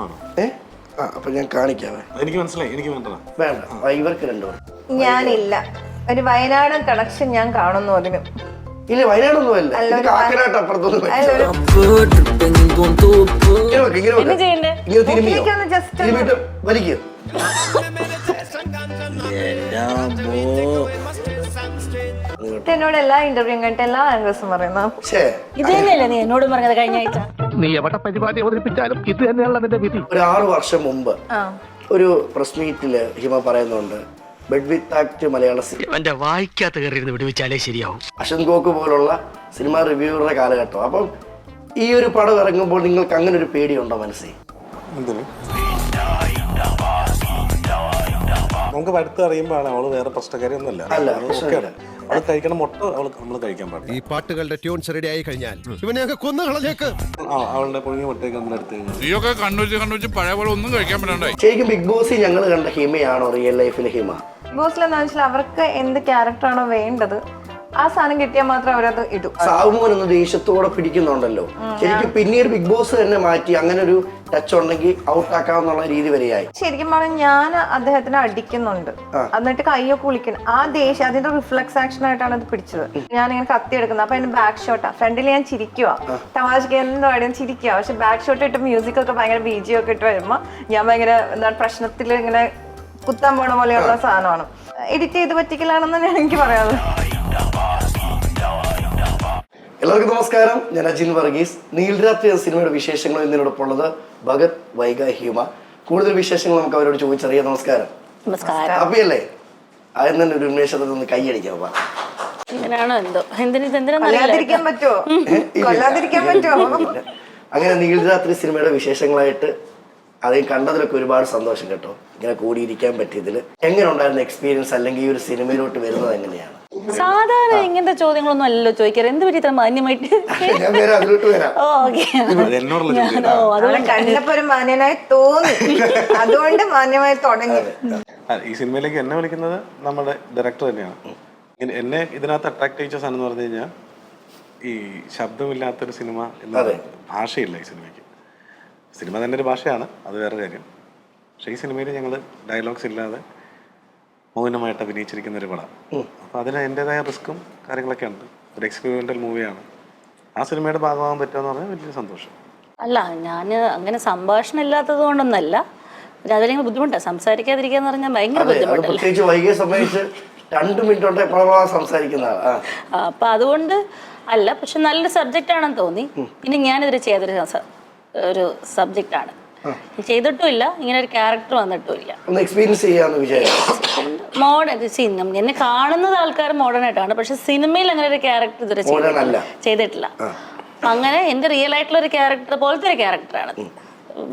വിഷമാണ് ഏ? ആ അപ്പൊ ഞാൻ കാണിക്കാവേ. എനിക്ക് മനസ്സിലായി എനിക്ക് വേണ്ടതാ. വേണ്ട ആ, ഇവർക്ക് രണ്ടുപേർ ഞാനില്ല. ഒരു വയനാടൻ കണക്ഷൻ ഞാൻ കാണുന്നു അതിന്. ഇല്ല വയനാടൊന്നും അല്ല. അല്ല, ഒരു കാക്കനാട്ട് അപ്പുറത്തൊന്നും വെച്ചോ. അതിലൊരു ഇങ്ങനെ വെക്ക്, ഇങ്ങനെ വെക്ക്. ചെയ്യണ്ടേ? ഇങ്ങനെ തിരുമ്മിയോ? മുക്കിലേക്കൊന്ന് just ഒന്ന് തിരുമ്മിട്ട് വലിക്കോ. ഇത് എന്നോട് എല്ലാ ഇന്റർവ്യൂ കഴിഞ്ഞിട്ട് എല്ലാ ആംഗിൾസും പറയുന്ന ഷേ ഇത് തന്നെയല്ലേ നീ എന്നോട് പറഞ്ഞത് കഴിഞ്ഞ ആഴ്ച? നീ എവിടെ പരിപാടി അവതരിപ്പിച്ചാലും ഇത് തന്നെയാണല്ലോ നിന്റെ വിധി. ഒരു ആറു വർഷം മുമ്പ് ആ. ഒരു പ്രസ് മീറ്റിൽ ഹിമ പറയുന്നുണ്ട് ബെഡ് വിത്ത് ആക്ട് മലയാള സിനിമ എന്റെ വായിക്കാത്ത കയറി വിടുവിച്ചാലേ ശരിയാവും. അശൻ ഗോക്ക് പോലുള്ള സിനിമാ റിവ്യൂവറുടെ കാലഘട്ടം. അപ്പം ഈ ഒരു പടം ഇറങ്ങുമ്പോൾ നിങ്ങൾക്ക് അങ്ങനെ ഒരു പേടിയുണ്ടോ മനസ്സിൽ? എന്തിന്? നമുക്ക് അടുത്ത് അറിയുമ്പോഴാണ് അവൾ വേറെ പ്രശ്നക്കാരിയൊന്നുമല്ല. അല്ല, അവൾ കഴിക്കണ മുട്ട അവൾ നമ്മൾ കഴിക്കാൻ പാടില്ല. ഈ പാട്ടുകളുടെ ട്യൂൺസ് റെഡി ആയി കഴിഞ്ഞാൽ ഇവനെയൊക്കെ കൊന്നു കളഞ്ഞേക്ക്. ആ, അവളുടെ പുഴുങ്ങിയ മുട്ടയൊക്കെ നമ്മൾ എടുത്ത് കഴിഞ്ഞാൽ നീയൊക്കെ കണ്ണൂച്ച് കണ്ണൂച്ച് പഴയ പോലെ ഒന്നും കഴിക്കാൻ പറ്റണ്ടായി. ശരിക്കും ബിഗ് ബോസിൽ ഞങ്ങൾ കണ്ട ഹിമയാണോ റിയൽ ലൈഫിലെ ഹിമ? ബോസിൽ എന്താ വെച്ചാൽ അവർക്ക് എന്ത് ക്യാരക്ടറാണോ വേണ്ടത് ആ സാധനം കിട്ടിയാൽ മാത്രം അവരത് ഇടും. സാവുമോൻ ഒന്ന് ദേഷ്യത്തോടെ പിടിക്കുന്നുണ്ടല്ലോ. ശരിക്കും പിന്നീട് ബിഗ് ബോസ് തന്നെ മാറ്റി അങ്ങനെ ഒരു ടച്ച് ഉണ്ടെങ്കിൽ ഔട്ട് ആക്കാവുന്ന രീതി വരെയായി. ശരിക്കും പറഞ്ഞാൽ ഞാൻ അദ്ദേഹത്തിനെ അടിക്കുന്നുണ്ട്. എന്നിട്ട് കൈയൊക്കെ കുളിക്കണം ആ ദേഷ്യം അതിന്റെ റിഫ്ലക്സ് ആക്ഷൻ ആയിട്ടാണ് അത് പിടിച്ചത്. ഞാൻ ഇങ്ങനെ കത്തി എടുക്കുന്നത്. അപ്പൊ എന്റെ ബാക്ക് ഷോട്ടാ ഫ്രണ്ടിൽ ഞാൻ ചിരിക്കുക തമാശക്ക് എന്തോ ഞാൻ ചിരിക്കുക പക്ഷെ ബാക്ക് ഷോട്ട് ഇട്ട് മ്യൂസിക് ഒക്കെ ഭയങ്കര ബീജി ഒക്കെ ഇട്ട് വരുമ്പോ ഞാൻ ഭയങ്കര എന്താണ് പ്രശ്നത്തിൽ ഇങ്ങനെ കുത്താൻ പോണ പോലെയുള്ള സാധനമാണ്. എഡിറ്റ് ചെയ്ത് പറ്റിക്കലാണെന്ന് തന്നെയാണ് എനിക്ക് പറയാനുള്ളത് എല്ലാവർക്കും നമസ്കാരം. ഞാൻ അജിൻ വർഗീസ്. നീൽരാത്രി എന്ന സിനിമയുടെ വിശേഷങ്ങൾ ഇന്നിനോടൊപ്പം ഉള്ളത് ഭഗത് വൈഗ ഹ്യൂമ. കൂടുതൽ വിശേഷങ്ങൾ നമുക്ക് അവരോട് ചോദിച്ചറിയാം. നമസ്കാരം. അല്ലേ ആദ്യം തന്നെ ഒരു ഉന്മേഷത്തിൽ നിന്ന് കൈയടിക്കാം അങ്ങനെ നീൽരാത്രി സിനിമയുടെ വിശേഷങ്ങളായിട്ട് അതേ കണ്ടതിലൊക്കെ ഒരുപാട് സന്തോഷം കേട്ടോ. ഇങ്ങനെ കൂടിയിരിക്കാൻ പറ്റിയതിൽ എങ്ങനെ ഉണ്ടായിരുന്ന എക്സ്പീരിയൻസ് അല്ലെങ്കിൽ ഈ ഒരു സിനിമയിലോട്ട് വരുന്നത് എങ്ങനെയാണ്? സാധാരണ ഇങ്ങനത്തെ ചോദ്യങ്ങളൊന്നും അല്ലല്ലോ ചോദിക്കാറ്. എന്ത് പറ്റി ഇത്ര മാന്യമായിട്ട്? കണ്ടപ്പോ ഒരു മാന്യനായി തോന്നി. അതുകൊണ്ട് മാന്യമായി തുടങ്ങി. ഈ സിനിമയിലേക്ക് എന്നെ വിളിക്കുന്നത് നമ്മുടെ ഡയറക്ടർ തന്നെയാണ്. എന്നെ ഇതിനകത്ത് അട്രാക്ട് ചെയ്യിച്ച സാധനം എന്ന് പറഞ്ഞു കഴിഞ്ഞാൽ ഈ ശബ്ദമില്ലാത്തൊരു സിനിമ എന്ന ഭാഷയില്ല ഈ സിനിമയ്ക്ക്. സിനിമ തന്നെ ഒരു ഭാഷയാണ് അത് വേറെ കാര്യം. പക്ഷേ ഈ സിനിമയിൽ ഞങ്ങൾ ഡയലോഗ്സ് ഇല്ലാതെ മൗനമായിട്ട് അഭിനയിച്ചിരിക്കുന്ന ഒരു പടം. അപ്പോൾ അതിന് എന്റെതായ റിസ്ക്കും കാര്യങ്ങളൊക്കെ ഉണ്ട് ഒരു എക്സ്പെരിമെന്റൽ മൂവിയാണ്. ആ സിനിമയുടെ ഭാഗമാകാൻ പറ്റുമെന്ന് പറഞ്ഞാൽ വലിയ സന്തോഷം. അല്ല ഞാൻ അങ്ങനെ സംഭാഷണം ഇല്ലാത്തത് കൊണ്ടൊന്നല്ല. അതിലെങ്കിൽ ബുദ്ധിമുട്ടാണ് സംസാരിക്കാതിരിക്കാന്ന് പറഞ്ഞാൽ ഭയങ്കര ബുദ്ധിമുട്ടാണ് അത് ബുദ്ധിമുട്ടല്ലേ പ്രത്യേകിച്ച് വൈകിയ സംബന്ധിച്ച് രണ്ട് മിനിറ്റ് കൊണ്ട് എപ്പോഴാ സംസാരിക്കുന്ന ആൾ ആ. ആ, അപ്പൊ അതുകൊണ്ട് അല്ല പക്ഷെ നല്ലൊരു സബ്ജക്റ്റ് ആണെന്ന് തോന്നി പിന്നെ ഞാനിതിൽ ചെയ്തൊരു ഒരു സബ്ജക്റ്റ് ആണ് ചെയ്തിട്ടുമില്ല ഇങ്ങനെ ഒരു ക്യാരക്ടർ വന്നിട്ടുമില്ല. ഒന്ന് എക്സ്പീരിയൻസ് ചെയ്യാന്ന് വിചാരിച്ചു. മോഡേൺ സിനിമ എന്നെ കാണുന്നത് ആൾക്കാർ മോഡേൺ ആയിട്ടാണ് പക്ഷെ സിനിമയിൽ അങ്ങനെ ഒരു ക്യാരക്ടർ ഇതുവരെ. ചെയ്തിട്ടില്ല. അങ്ങനെ എന്റെ റിയൽ ആയിട്ടുള്ള ഒരു ക്യാരക്ടർ പോലത്തെ ഒരു ക്യാരക്ടറാണ്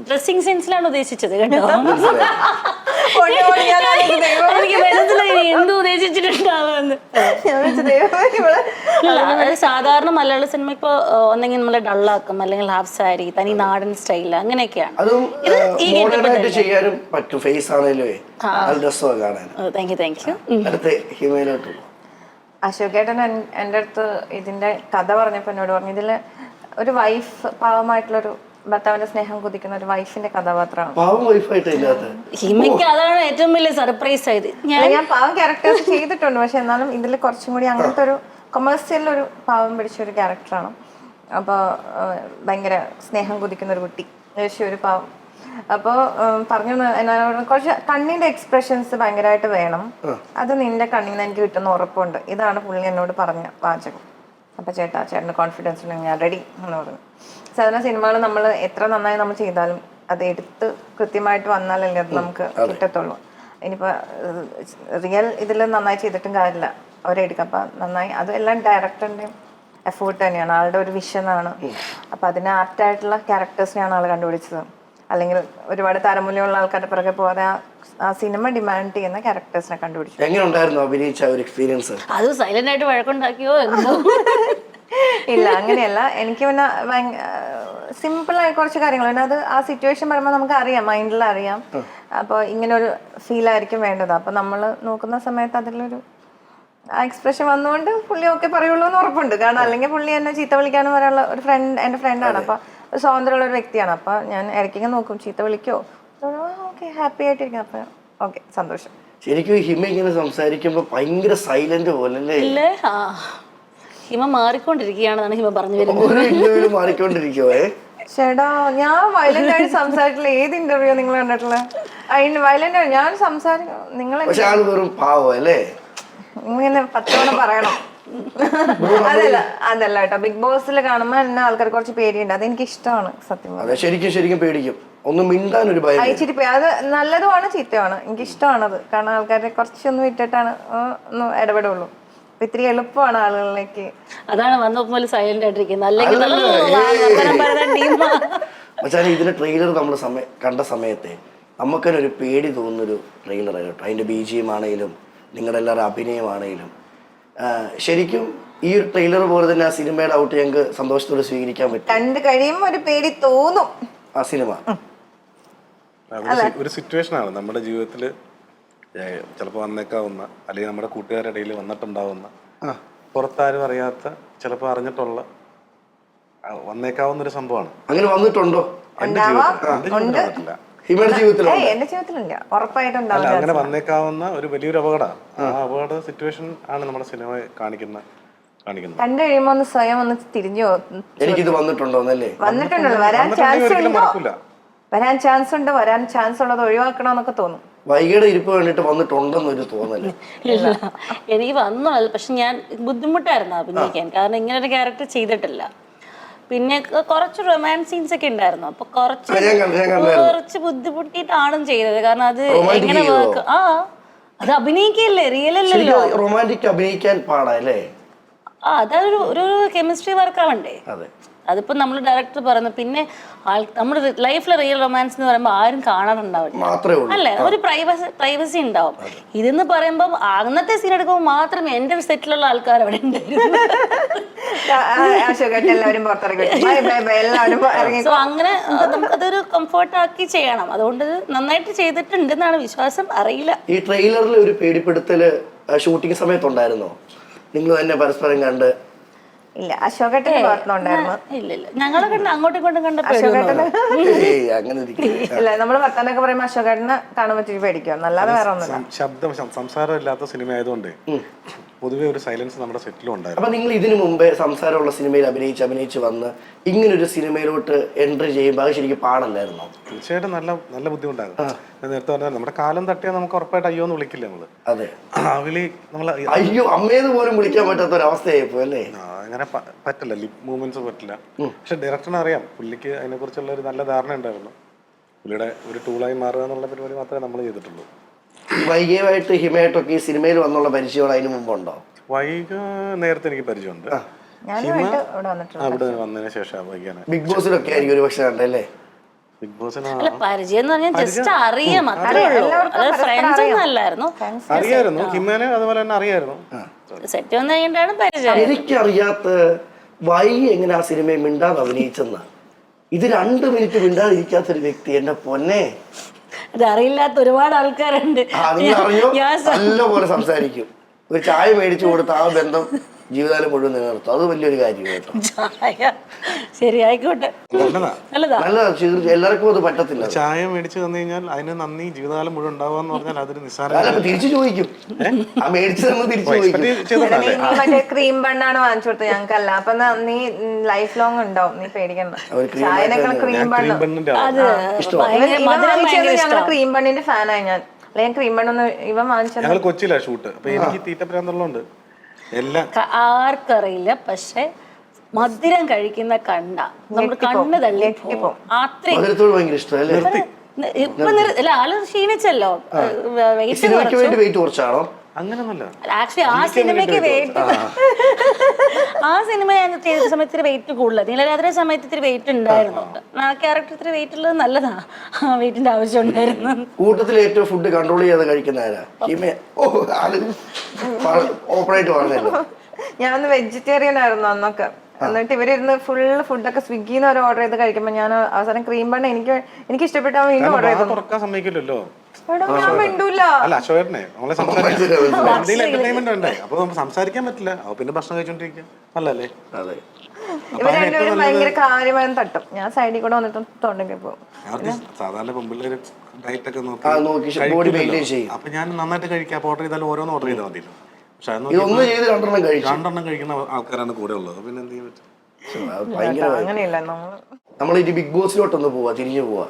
ഡ്രസ്സിങ് സെൻസിലാണ് ഉദ്ദേശിച്ചത് കേട്ടോ. എനിക്ക് മനസ്സിലായി എന്ത് ഉദ്ദേശിച്ചിട്ടുണ്ടാവുമെന്ന് സാധാരണ മലയാള സിനിമ ഇപ്പൊ ഒന്നെങ്കിൽ നമ്മളെ ഡള്ളാക്കും അല്ലെങ്കിൽ ഹാഫ് സാരി തനി നാടൻ സ്റ്റൈൽ അങ്ങനെയൊക്കെയാണ്. അതും ഇത് ഈ മോഡേൺ ചെയ്യാനും പറ്റും ഫേസ് ആണെങ്കിലും. നല്ല രസമാണ് കാണാൻ താങ്ക് യു താങ്ക് യു അടുത്ത ഹിമയിലോട്ട് അശോകേട്ടൻ എൻ- എന്റെ അടുത്ത് ഇതിന്റെ കഥ പറഞ്ഞപ്പോൾ എന്നോട് പറഞ്ഞു ഇതിൽ ഒരു വൈഫ് പാവമായിട്ടുള്ളൊരു ഭർത്താവിന്റെ സ്നേഹം കുതിക്കുന്ന ഒരു വൈഫിന്റെ കഥാപാത്രമാണ് പാവം വൈഫായിട്ട് ഹിമയ്ക്ക് അതാണ് ഏറ്റവും വലിയ സർപ്രൈസ് ആയത്. ഞാൻ ഞാൻ പാവം ക്യാരക്ടേഴ്സ് ചെയ്തിട്ടുണ്ട് പക്ഷെ എന്നാലും ഇതിൽ കുറച്ചും കൂടി അങ്ങനത്തെ ഒരു കൊമേഴ്സ്യൽ ഒരു പാവം പിടിച്ച ഒരു ക്യാരക്ടറാണ് അപ്പോൾ ഭയങ്കര സ്നേഹം കുതിക്കുന്ന ഒരു കുട്ടി ഏകദേശം ഒരു പാവം. അപ്പോൾ പറഞ്ഞു എന്നോട് കുറച്ച് കണ്ണിന്റെ എക്സ്പ്രഷൻസ് ഭയങ്കരമായിട്ട് വേണം. അത് നിന്റെ കണ്ണിൽ നിന്ന് എനിക്ക് കിട്ടുന്ന ഉറപ്പുണ്ട്. ഇതാണ് പുള്ളി എന്നോട് പറഞ്ഞ വാചകം. അപ്പൊ ചേട്ടാ ചേട്ടന് കോൺഫിഡൻസ് ഉണ്ടെങ്കിൽ ഞാൻ റെഡി എന്ന് പറഞ്ഞു. സാധാരണ സിനിമകൾ നമ്മൾ എത്ര നന്നായി നമ്മൾ ചെയ്താലും അത് എടുത്ത് കൃത്യമായിട്ട് വന്നാലല്ലേ അത് നമുക്ക് കിട്ടത്തുള്ളൂ. ഇനിയിപ്പോൾ റിയൽ ഇതിൽ നന്നായി ചെയ്തിട്ടും കാര്യമില്ല. അവരെടുക്കാം അപ്പം നന്നായി അത് എല്ലാം ഡയറക്ടറിന്റെയും എഫേർട്ട് തന്നെയാണ്. ആളുടെ ഒരു വിഷനാണ് അപ്പം അതിന് ആപ്റ്റായിട്ടുള്ള ക്യാരക്ടേഴ്സിനെയാണ് ആൾ കണ്ടുപിടിച്ചത്. അല്ലെങ്കിൽ ഒരുപാട് താരമൂല്യമുള്ള ആൾക്കാരുടെ പുറകെ പോകാതെ ആ- സിനിമ ഡിമാൻഡ് ചെയ്യുന്ന ക്യാരക്ടേഴ്സിനെ കണ്ടുപിടിച്ചു. എങ്ങനെ ഉണ്ടായിരുന്നു അഭിനയിച്ച ഒരു എക്സ്പീരിയൻസ്? അത് സൈലന്റ് ആയിട്ട് വഴക്കുണ്ടാക്കിയോ ഇല്ല അങ്ങനെയല്ല. എനിക്ക് പിന്നെ സിമ്പിൾ ആയി കുറച്ച് കാര്യങ്ങൾ പിന്നെ അത് ആ സിറ്റുവേഷൻ പറയുമ്പോൾ നമുക്ക് അറിയാം മൈൻഡിൽ അറിയാം അപ്പോൾ ഇങ്ങനെ ഒരു ഫീൽ ആയിരിക്കും വേണ്ടത്. അപ്പോൾ നമ്മൾ നോക്കുന്ന സമയത്ത് അതിലൊരു ആ എക്സ്പ്രഷൻ വന്നുകൊണ്ട് പുള്ളി ഓക്കെ പറയുള്ളൂ എന്ന് ഉറപ്പുണ്ട്. കാരണം അല്ലെങ്കിൽ പുള്ളി എന്നെ ചീത്ത വിളിക്കാനും വരാനുള്ള ഒരു ഫ്രണ്ട് എന്റെ ഫ്രണ്ടാണ് അപ്പോൾ സ്വാതന്ത്ര്യമുള്ള ഒരു വ്യക്തിയാണ്. അപ്പൊ ഞാൻ ഇടയ്ക്കൊക്കെ നോക്കും ചീത്ത വിളിക്കോ? ഓക്കെ ഹാപ്പി ആയിട്ടിരിക്കും അപ്പൊ ഓക്കെ സന്തോഷം. ശരിക്കും ഹിമ ഇങ്ങനെ സംസാരിക്കുമ്പോ ഭയങ്കര സൈലന്റ് പോലെ അല്ലേ? ആ. ഹിമ മാറിക്കൊണ്ടിരിക്കുകയാണെന്നാണ് ഹിമ പറഞ്ഞു വരുന്നത്. മാറിക്കൊണ്ടിരിക്കുവോ ചേട്ടാ ഞാൻ വയലന്റ് ആയിട്ട് സംസാരിച്ചില്ല ഏത് ഇന്റർവ്യൂ നിങ്ങൾ കണ്ടിട്ടുള്ള? അതിന് വയലന്റ് ഞാൻ സംസാരിക്കും നിങ്ങൾ പക്ഷെ ആൾ വെറും പാവം അല്ലേ? ഇങ്ങനെ പത്തോണം പറയണം. അതല്ല അതല്ല കേട്ടോ. ബിഗ് ബോസിൽ കാണുമ്പോ എന്നെ ആൾക്കാർ കുറച്ച് പേടിയുണ്ട്. അത് എനിക്ക് ഇഷ്ടമാണ് സത്യം. അതെ ശരിക്കും ശരിക്കും പേടിക്കും. ഒന്ന് മിണ്ടാൻ ഒരു ഭയം പേ- അത് നല്ലതുമാണ് ചീത്തയാണ് എനിക്ക് ഇഷ്ടമാണ് അത് കാരണം ആൾക്കാരെ കുറച്ചൊന്നും ഇട്ടിട്ടാണ് ഒന്ന് ഇടപെടുള്ളൂ. ഇത്തിരി എളുപ്പമാണ് ആളുകളിലേക്ക്. അതാണ് വന്നപ്പോൾ സൈലന്റ് ആയിട്ടിരിക്കുന്നത്. അല്ലെങ്കിൽ ഇതിന്റെ ട്രെയിലർ നമ്മൾ കണ്ട സമയത്തെ നമുക്കൊരു ഒരു പേടി തോന്നുന്നൊരു ട്രെയിലർ കേട്ടോ. അതിന്റെ ബി ജി എം ആണെങ്കിലും നിങ്ങളുടെ എല്ലാവരുടെ അഭിനയമാണെങ്കിലും ശരിക്കും ഈ ഒരു ട്രെയിലർ പോലെ തന്നെ ആ സിനിമയുടെ ഔട്ട് ഞങ്ങൾക്ക് സന്തോഷത്തോടെ സ്വീകരിക്കാൻ പറ്റും. കണ്ടു കഴിയുമ്പോൾ ഒരു പേടി തോന്നും. ആ സിനിമ. ഒരു സിറ്റുവേഷൻ ആണ്. നമ്മുടെ ജീവിതത്തിൽ ചിലപ്പോൾ വന്നേക്കാവുന്ന അല്ലെങ്കിൽ നമ്മുടെ കൂട്ടുകാരുടെ ഇടയിൽ വന്നിട്ടുണ്ടാവുന്ന പുറത്താരും അറിയാത്ത ചിലപ്പോൾ അറിഞ്ഞിട്ടുള്ള വന്നേക്കാവുന്ന ഒരു സംഭവമാണ്. അങ്ങനെ വന്നിട്ടുണ്ടോ? എന്റെ ജീവിതത്തിൽ. എന്റെ ജീവിതത്തിലില്ല. ഉറപ്പായിട്ടും അങ്ങനെ വന്നേക്കാവുന്ന ഒരു വലിയൊരു അപകടമാണ് ആ അപകട സിറ്റുവേഷൻ ആണ് നമ്മുടെ സിനിമ കാണിക്കുന്ന കാണിക്കുന്നത്. കണ്ടു കഴിയുമ്പോ ഒന്ന് സ്വയം ഒന്ന് തിരിഞ്ഞു എനിക്കിത് വന്നിട്ടുണ്ടോ. എന്നല്ലേ വന്നിട്ടുണ്ടല്ലോ വരാൻ ചാൻസ് ഉണ്ടോ. വരാൻ ചാൻസ് ഉണ്ട് വരാൻ ചാൻസ് ഉള്ളത് ഒഴിവാക്കണമെന്നൊക്കെ തോന്നും. വൈകിയുടെ ഇരിപ്പ് വേണ്ടിട്ട് വന്നിട്ടുണ്ടെന്നൊരു തോന്നൽ. ഇല്ല എനിക്ക് വന്നു അത് പക്ഷെ ഞാൻ ബുദ്ധിമുട്ടായിരുന്നു അഭിനയിക്കാൻ. കാരണം ഇങ്ങനെ ഒരു ക്യാരക്ടർ ചെയ്തിട്ടില്ല. പിന്നെ കുറച്ച് റൊമാൻസ് സീൻസ് ഒക്കെ ഉണ്ടായിരുന്നു. അപ്പൊ കുറച്ച് ഞാൻ കണ്ടു, ഞാൻ കണ്ടായിരുന്നു. കുറച്ച് ബുദ്ധിമുട്ടിയിട്ടാണ് ചെയ്തത്. കാരണം അത് Romantic എങ്ങനെ ചെയ്തോ? വർക്ക് ആ അത് അഭിനയിക്കല്ലേ? റിയൽ അല്ലല്ലോ. ശരിക്കും റൊമാന്റിക് അഭിനയിക്കാൻ പാടാ അല്ലേ? ആ അതൊരു ഒരു കെമിസ്ട്രി വർക്ക് ആവണ്ടേ? അതെ. അതിപ്പോ നമ്മൾ ഡയറക്ടർ പറഞ്ഞു പിന്നെ നമ്മുടെ ലൈഫിലെ റിയൽ റൊമാൻസ് എന്ന് പറയുമ്പോൾ ആരും കാണാറുണ്ടാവില്ല. മാത്രമേ ഉള്ളൂ. അല്ലേ? ഒരു പ്രൈവസി പ്രൈവസി ഉണ്ടാവും. ഇതെന്ന് പറയുമ്പോൾ അന്നത്തെ സീൻ എടുക്കുമ്പോൾ മാത്രമേ എന്റെ സെറ്റിലുള്ള ആൾക്കാർ അവിടെ ഉണ്ടായിരുന്നു അശോകേട്ടൻ എല്ലാവരും പുറത്തിറങ്ങി ബൈ ബൈ ബൈ എല്ലാവരും ഇറങ്ങി. സോ അങ്ങനെ നമുക്ക് നമുക്കതൊരു കംഫർട്ട് ആക്കി ചെയ്യണം. അതുകൊണ്ട് നന്നായിട്ട് ചെയ്തിട്ടുണ്ട് എന്നാണ് വിശ്വാസം. അറിയില്ല. ഈ ട്രെയിലറിൽ ഒരു പേടിപ്പെടുത്തൽ ഷൂട്ടിംഗ് സമയത്തുണ്ടായിരുന്നോ? നിങ്ങൾ തന്നെ പരസ്പരം കണ്ട് ഇല്ല ഇല്ല ഇല്ല. ഞങ്ങളെ കണ്ട് അങ്ങോട്ടും ഇങ്ങോട്ടും കണ്ടപ്പോൾ ഏയ് അങ്ങനെ ഇരിക്കില്ല. ഇല്ല നമ്മൾ വർത്താനൊക്കെ പറയുമ്പോ അശോകേട്ടനെ കാണുമ്പോ ഇച്ചിരി പേടിക്കും. അല്ലാതെ വേറെ ഒന്നുമില്ല. സം- ശബ്ദം സം- സംസാരം സിനിമ ആയതുകൊണ്ട് പൊതുവെ ഒരു സൈലൻസ് നമ്മുടെ സെറ്റിലും ഉണ്ടായിരുന്നു. അപ്പൊ നിങ്ങൾ ഇതിനു മുമ്പേ സംസാരമുള്ള സിനിമയിൽ അഭിനയിച്ച് അഭിനയിച്ച് വന്ന് ഇങ്ങനൊരു സിനിമയിലോട്ട് എൻട്രി ചെയ്യുമ്പോൾ അത് ശരിക്കും പാടല്ലായിരുന്നോ? തീർച്ചയായിട്ടും നല്ല നല്ല ബുദ്ധിമുട്ടായിരുന്നു. ഞാൻ നേരത്തെ പറഞ്ഞാൽ നമ്മുടെ കാലം തട്ടിയാൽ നമുക്ക് ഉറപ്പായിട്ട് അയ്യോ എന്ന് വിളിക്കില്ല നമ്മൾ. അതെ. ആ വിളി നമ്മൾ അയ്യോ അമ്മേന്ന് പോലും വിളിക്കാൻ പറ്റാത്ത ഒരു അവസ്ഥയായിപ്പോ അല്ലേ അങ്ങനെ പറ്റില്ല ലിപ് മൂവ്മെന്റ്സ് പറ്റില്ല. പക്ഷെ ഡയറക്ടറിന് അറിയാം പുള്ളിക്ക് അതിനെക്കുറിച്ചുള്ള ഒരു നല്ല ധാരണ ഉണ്ടായിരുന്നു. പുള്ളിയുടെ ഒരു ടൂളായി മാറുക എന്നുള്ള പരിപാടി മാത്രമേ നമ്മൾ ചെയ്തിട്ടുള്ളൂ. വൈകിയായിട്ട് ഹിമയായിട്ടൊക്കെ ഈ സിനിമയിൽ വന്നുള്ള പരിചയം അതിന് മുമ്പുണ്ടോ? വൈക നേരത്തെ എനിക്ക് പരിചയമുണ്ട്. ഹിമ അവിടെ വന്നതിന് ശേഷം ബിഗ് ബോസിലൊക്കെ ആയിരിക്കും ഒരു പക്ഷേ കണ്ടല്ലേ ബിഗ് ബോസിന് അല്ല പരിചയം എന്ന് പറഞ്ഞാൽ ജസ്റ്റ് അറിയാം അത്രേ ഉള്ളൂ. അത് ഫ്രണ്ട്സ് ഒന്നും അല്ലായിരുന്നു. അറിയായിരുന്നു. ഹിമാനെ അതുപോലെ തന്നെ അറിയായിരുന്നു. സെറ്റ് വന്നു കഴിഞ്ഞിട്ടാണ് പരിചയം. എനിക്കറിയാത്ത വൈ എങ്ങനെ ആ സിനിമയിൽ മിണ്ടാതെ അഭിനയിച്ചെന്ന? ഇത് രണ്ട് മിനിറ്റ് മിണ്ടാതിരിക്കാത്തൊരു വ്യക്തി എന്റെ പൊന്നെ. അതറിയില്ലാത്ത അറിയില്ലാത്ത ഒരുപാട് ആൾക്കാരുണ്ട്. ആ നിങ്ങൾ അറിയോ ഞാൻ സ- നല്ലപോലെ സംസാരിക്കും. ഒരു ചായ മേടിച്ചു കൊടുത്ത ആ ബന്ധം ജീവിതകാലം മുഴുവൻ നിലനിർത്തും. അത് വലിയൊരു കാര്യം കേട്ടോ. ചായ. ശരി ആയിക്കോട്ടെ നല്ലതാ. എല്ലാവർക്കും അത് പറ്റത്തില്ല. ചായ മേടിച്ചു തന്നു കഴിഞ്ഞാൽ അതിന് നന്ദി ജീവിതകാലം മുഴുവൻ ഉണ്ടാവാന്ന് എന്ന് പറഞ്ഞാൽ അതൊരു നിസ്സാര അല്ല തിരിച്ചു ചോദിക്കും. ആ മേടിച്ചു തന്നെ തിരിച്ചു ചോദിക്കും. മറ്റേ ക്രീം ബണ്ണാണ് വാങ്ങിച്ചു കൊടുത്തത് ഞങ്ങൾക്കല്ല. അപ്പൊ ന- നീ ലൈഫ് ലോങ് ഉണ്ടാവും നീ പേടിക്കണ്ട. ഒരു cream ചായനേക്കാൾ ആയിട്ട് ക്രീം ബണ്ണ് അത് ഭയങ്കര ഇവൻ മധുരം ഭയങ്കര ഞങ്ങൾ ഇഷ്ടമാണ് ക്രീം ബണ്ണിന്റെ ഫാനായി ഞാൻ. അല്ലെങ്കിൽ ക്രീം ബണ്ണൊന്ന് ഇവൻ വാങ്ങിച്ചു ഞങ്ങൾ കൊച്ചിയിലാ ഷൂട്ട് അപ്പൊ എനിക്ക് തീറ്റ ക- ആർക്കറിയില്ല പക്ഷെ മധുരം കഴിക്കുന്ന കണ്ട നമ്മുടെ കണ്ണ് തള്ളി അത്രയും ഇപ്പൊ അല്ല ആൾ ക്ഷീണിച്ചല്ലോ. വെയിറ്റ് വേണ്ടി വെയിറ്റ് കുറച്ചാണോ? ആക്ച്വലി ആ സിനിമയ്ക്ക് വെയിറ്റ് ആ. സിനിമ ഞാൻ ചെയ്ത സമയത്ത് ഇത്തിരി വെയിറ്റ് കൂടുതലാണ് നീലരാത്രി സമയത്ത് ഇത്തിരി വെയിറ്റ് ഉണ്ടായിരുന്നു. ആ ക്യാരക്ടർ ഇത്തിരി വെയിറ്റ് ഉള്ളത് നല്ലതാ. ആ വെയിറ്റിന്റെ ആവശ്യം ഉണ്ടായിരുന്നു. കൂട്ടത്തിൽ ഏറ്റവും ഫുഡ് കൺട്രോൾ ചെയ്യാതെ കഴിക്കുന്നവരാ ഓ അത് ഓപ്പണായിട്ട് പറഞ്ഞല്ലോ. ഞാനൊന്ന് വെജിറ്റേറിയൻ ആയിരുന്നു അന്നൊക്കെ. എന്നിട്ട് ഇവരിരുന്ന് ഫുൾ ഫുഡൊക്കെ സ്വിഗ്ഗിന്ന് ഓർഡർ ചെയ്ത് കഴിക്കുമ്പോ ഞാൻ അവസാനം ക്രീം ബണ്ണ് എനിക്ക് എനിക്ക് ഇഷ്ടപ്പെട്ട വീണ്ടും ഓർഡർ ചെയ്തു. തുറക്കാൻ സമ്മതിക്കില്ലല്ലോ. അല്ല അശോകനെ നമ്മളെ സംസാരിക്കാൻ എന്റർടൈൻമെന്റ് അപ്പൊ നമുക്ക് സംസാരിക്കാൻ പറ്റില്ല. അപ്പൊ പിന്നെ ഭക്ഷണം കഴിച്ചോണ്ടിരിക്കാം. നല്ലല്ലേ അതെ. ഇവർ രണ്ടുപേരും ഭയങ്കര കാര്യമായി തട്ടും. ഞാൻ സൈഡിൽ കൂടെ വന്നിട്ട് തൊണ്ടെങ്കിൽ പോകും. അവർക്ക് സാധാരണ പെമ്പിള്ളേര് ഡയറ്റ് ഒക്കെ ആ, നോക്കി. അപ്പൊ ഞാൻ നന്നായിട്ട് കഴിക്കാം. ഓർഡർ ചെയ്താലും ഓരോന്ന് ഓർഡർ ചെയ്താൽ മതിയല്ലോ. പക്ഷെ രണ്ടെണ്ണം കഴിക്കുന്ന ആൾക്കാരാണ് കൂടെ ഉള്ളത്. പിന്നെ എന്ത് ചെയ്യാൻ പറ്റും? അത് ഭയങ്കര അങ്ങനെയില്ല. നമ്മൾ നമ്മൾ ഇനി ബിഗ് ബോസിലോട്ടൊന്ന് പോവാ തിരിഞ്ഞു പോവാ.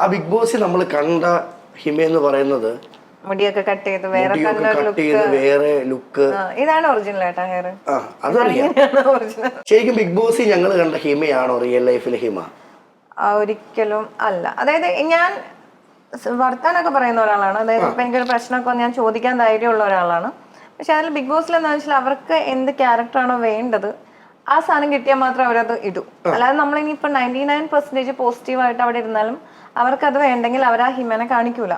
ആ ബിഗ് ബോസിൽ നമ്മൾ കണ്ട ഹിമ എന്ന് പറയുന്നത് മുടിയൊക്കെ കട്ട് ചെയ്ത് വേറെ കട്ട് ചെയ്ത് വേറെ ലുക്ക് ഇതാണ് ഒറിജിനൽ ഏട്ടാ ഹെയർ ആ അതറിയാം. ശരിക്കും ബിഗ് ബോസിൽ ഞങ്ങൾ കണ്ട ഹിമയാണോ റിയൽ ലൈഫിലെ ഹിമ? ഒരിക്കലും അല്ല. അതായത് ഞാൻ വർത്താനൊക്കെ പറയുന്ന ഒരാളാണ്. അതായത് ഇപ്പൊ എനിക്കൊരു പ്രശ്നമൊക്കെ ഞാൻ ചോദിക്കാൻ ധൈര്യമുള്ള ഒരാളാണ്. പക്ഷെ അതിൽ ബിഗ് ബോസിൽ എന്താ വെച്ചാൽ അവർക്ക് എന്ത് ക്യാരക്ടറാണോ വേണ്ടത് ആ സാധനം കിട്ടിയാൽ മാത്രം അവരത് ഇടും. അല്ലാതെ നമ്മൾ ഇപ്പൊ നയന്റി നയൻ പെർസെന്റേജ് പോസിറ്റീവായിട്ട് അവിടെ ഇരുന്നാലും അവർക്ക് അത് വേണ്ടെങ്കിൽ അവർ ആ ഹിമനെ കാണിക്കൂല.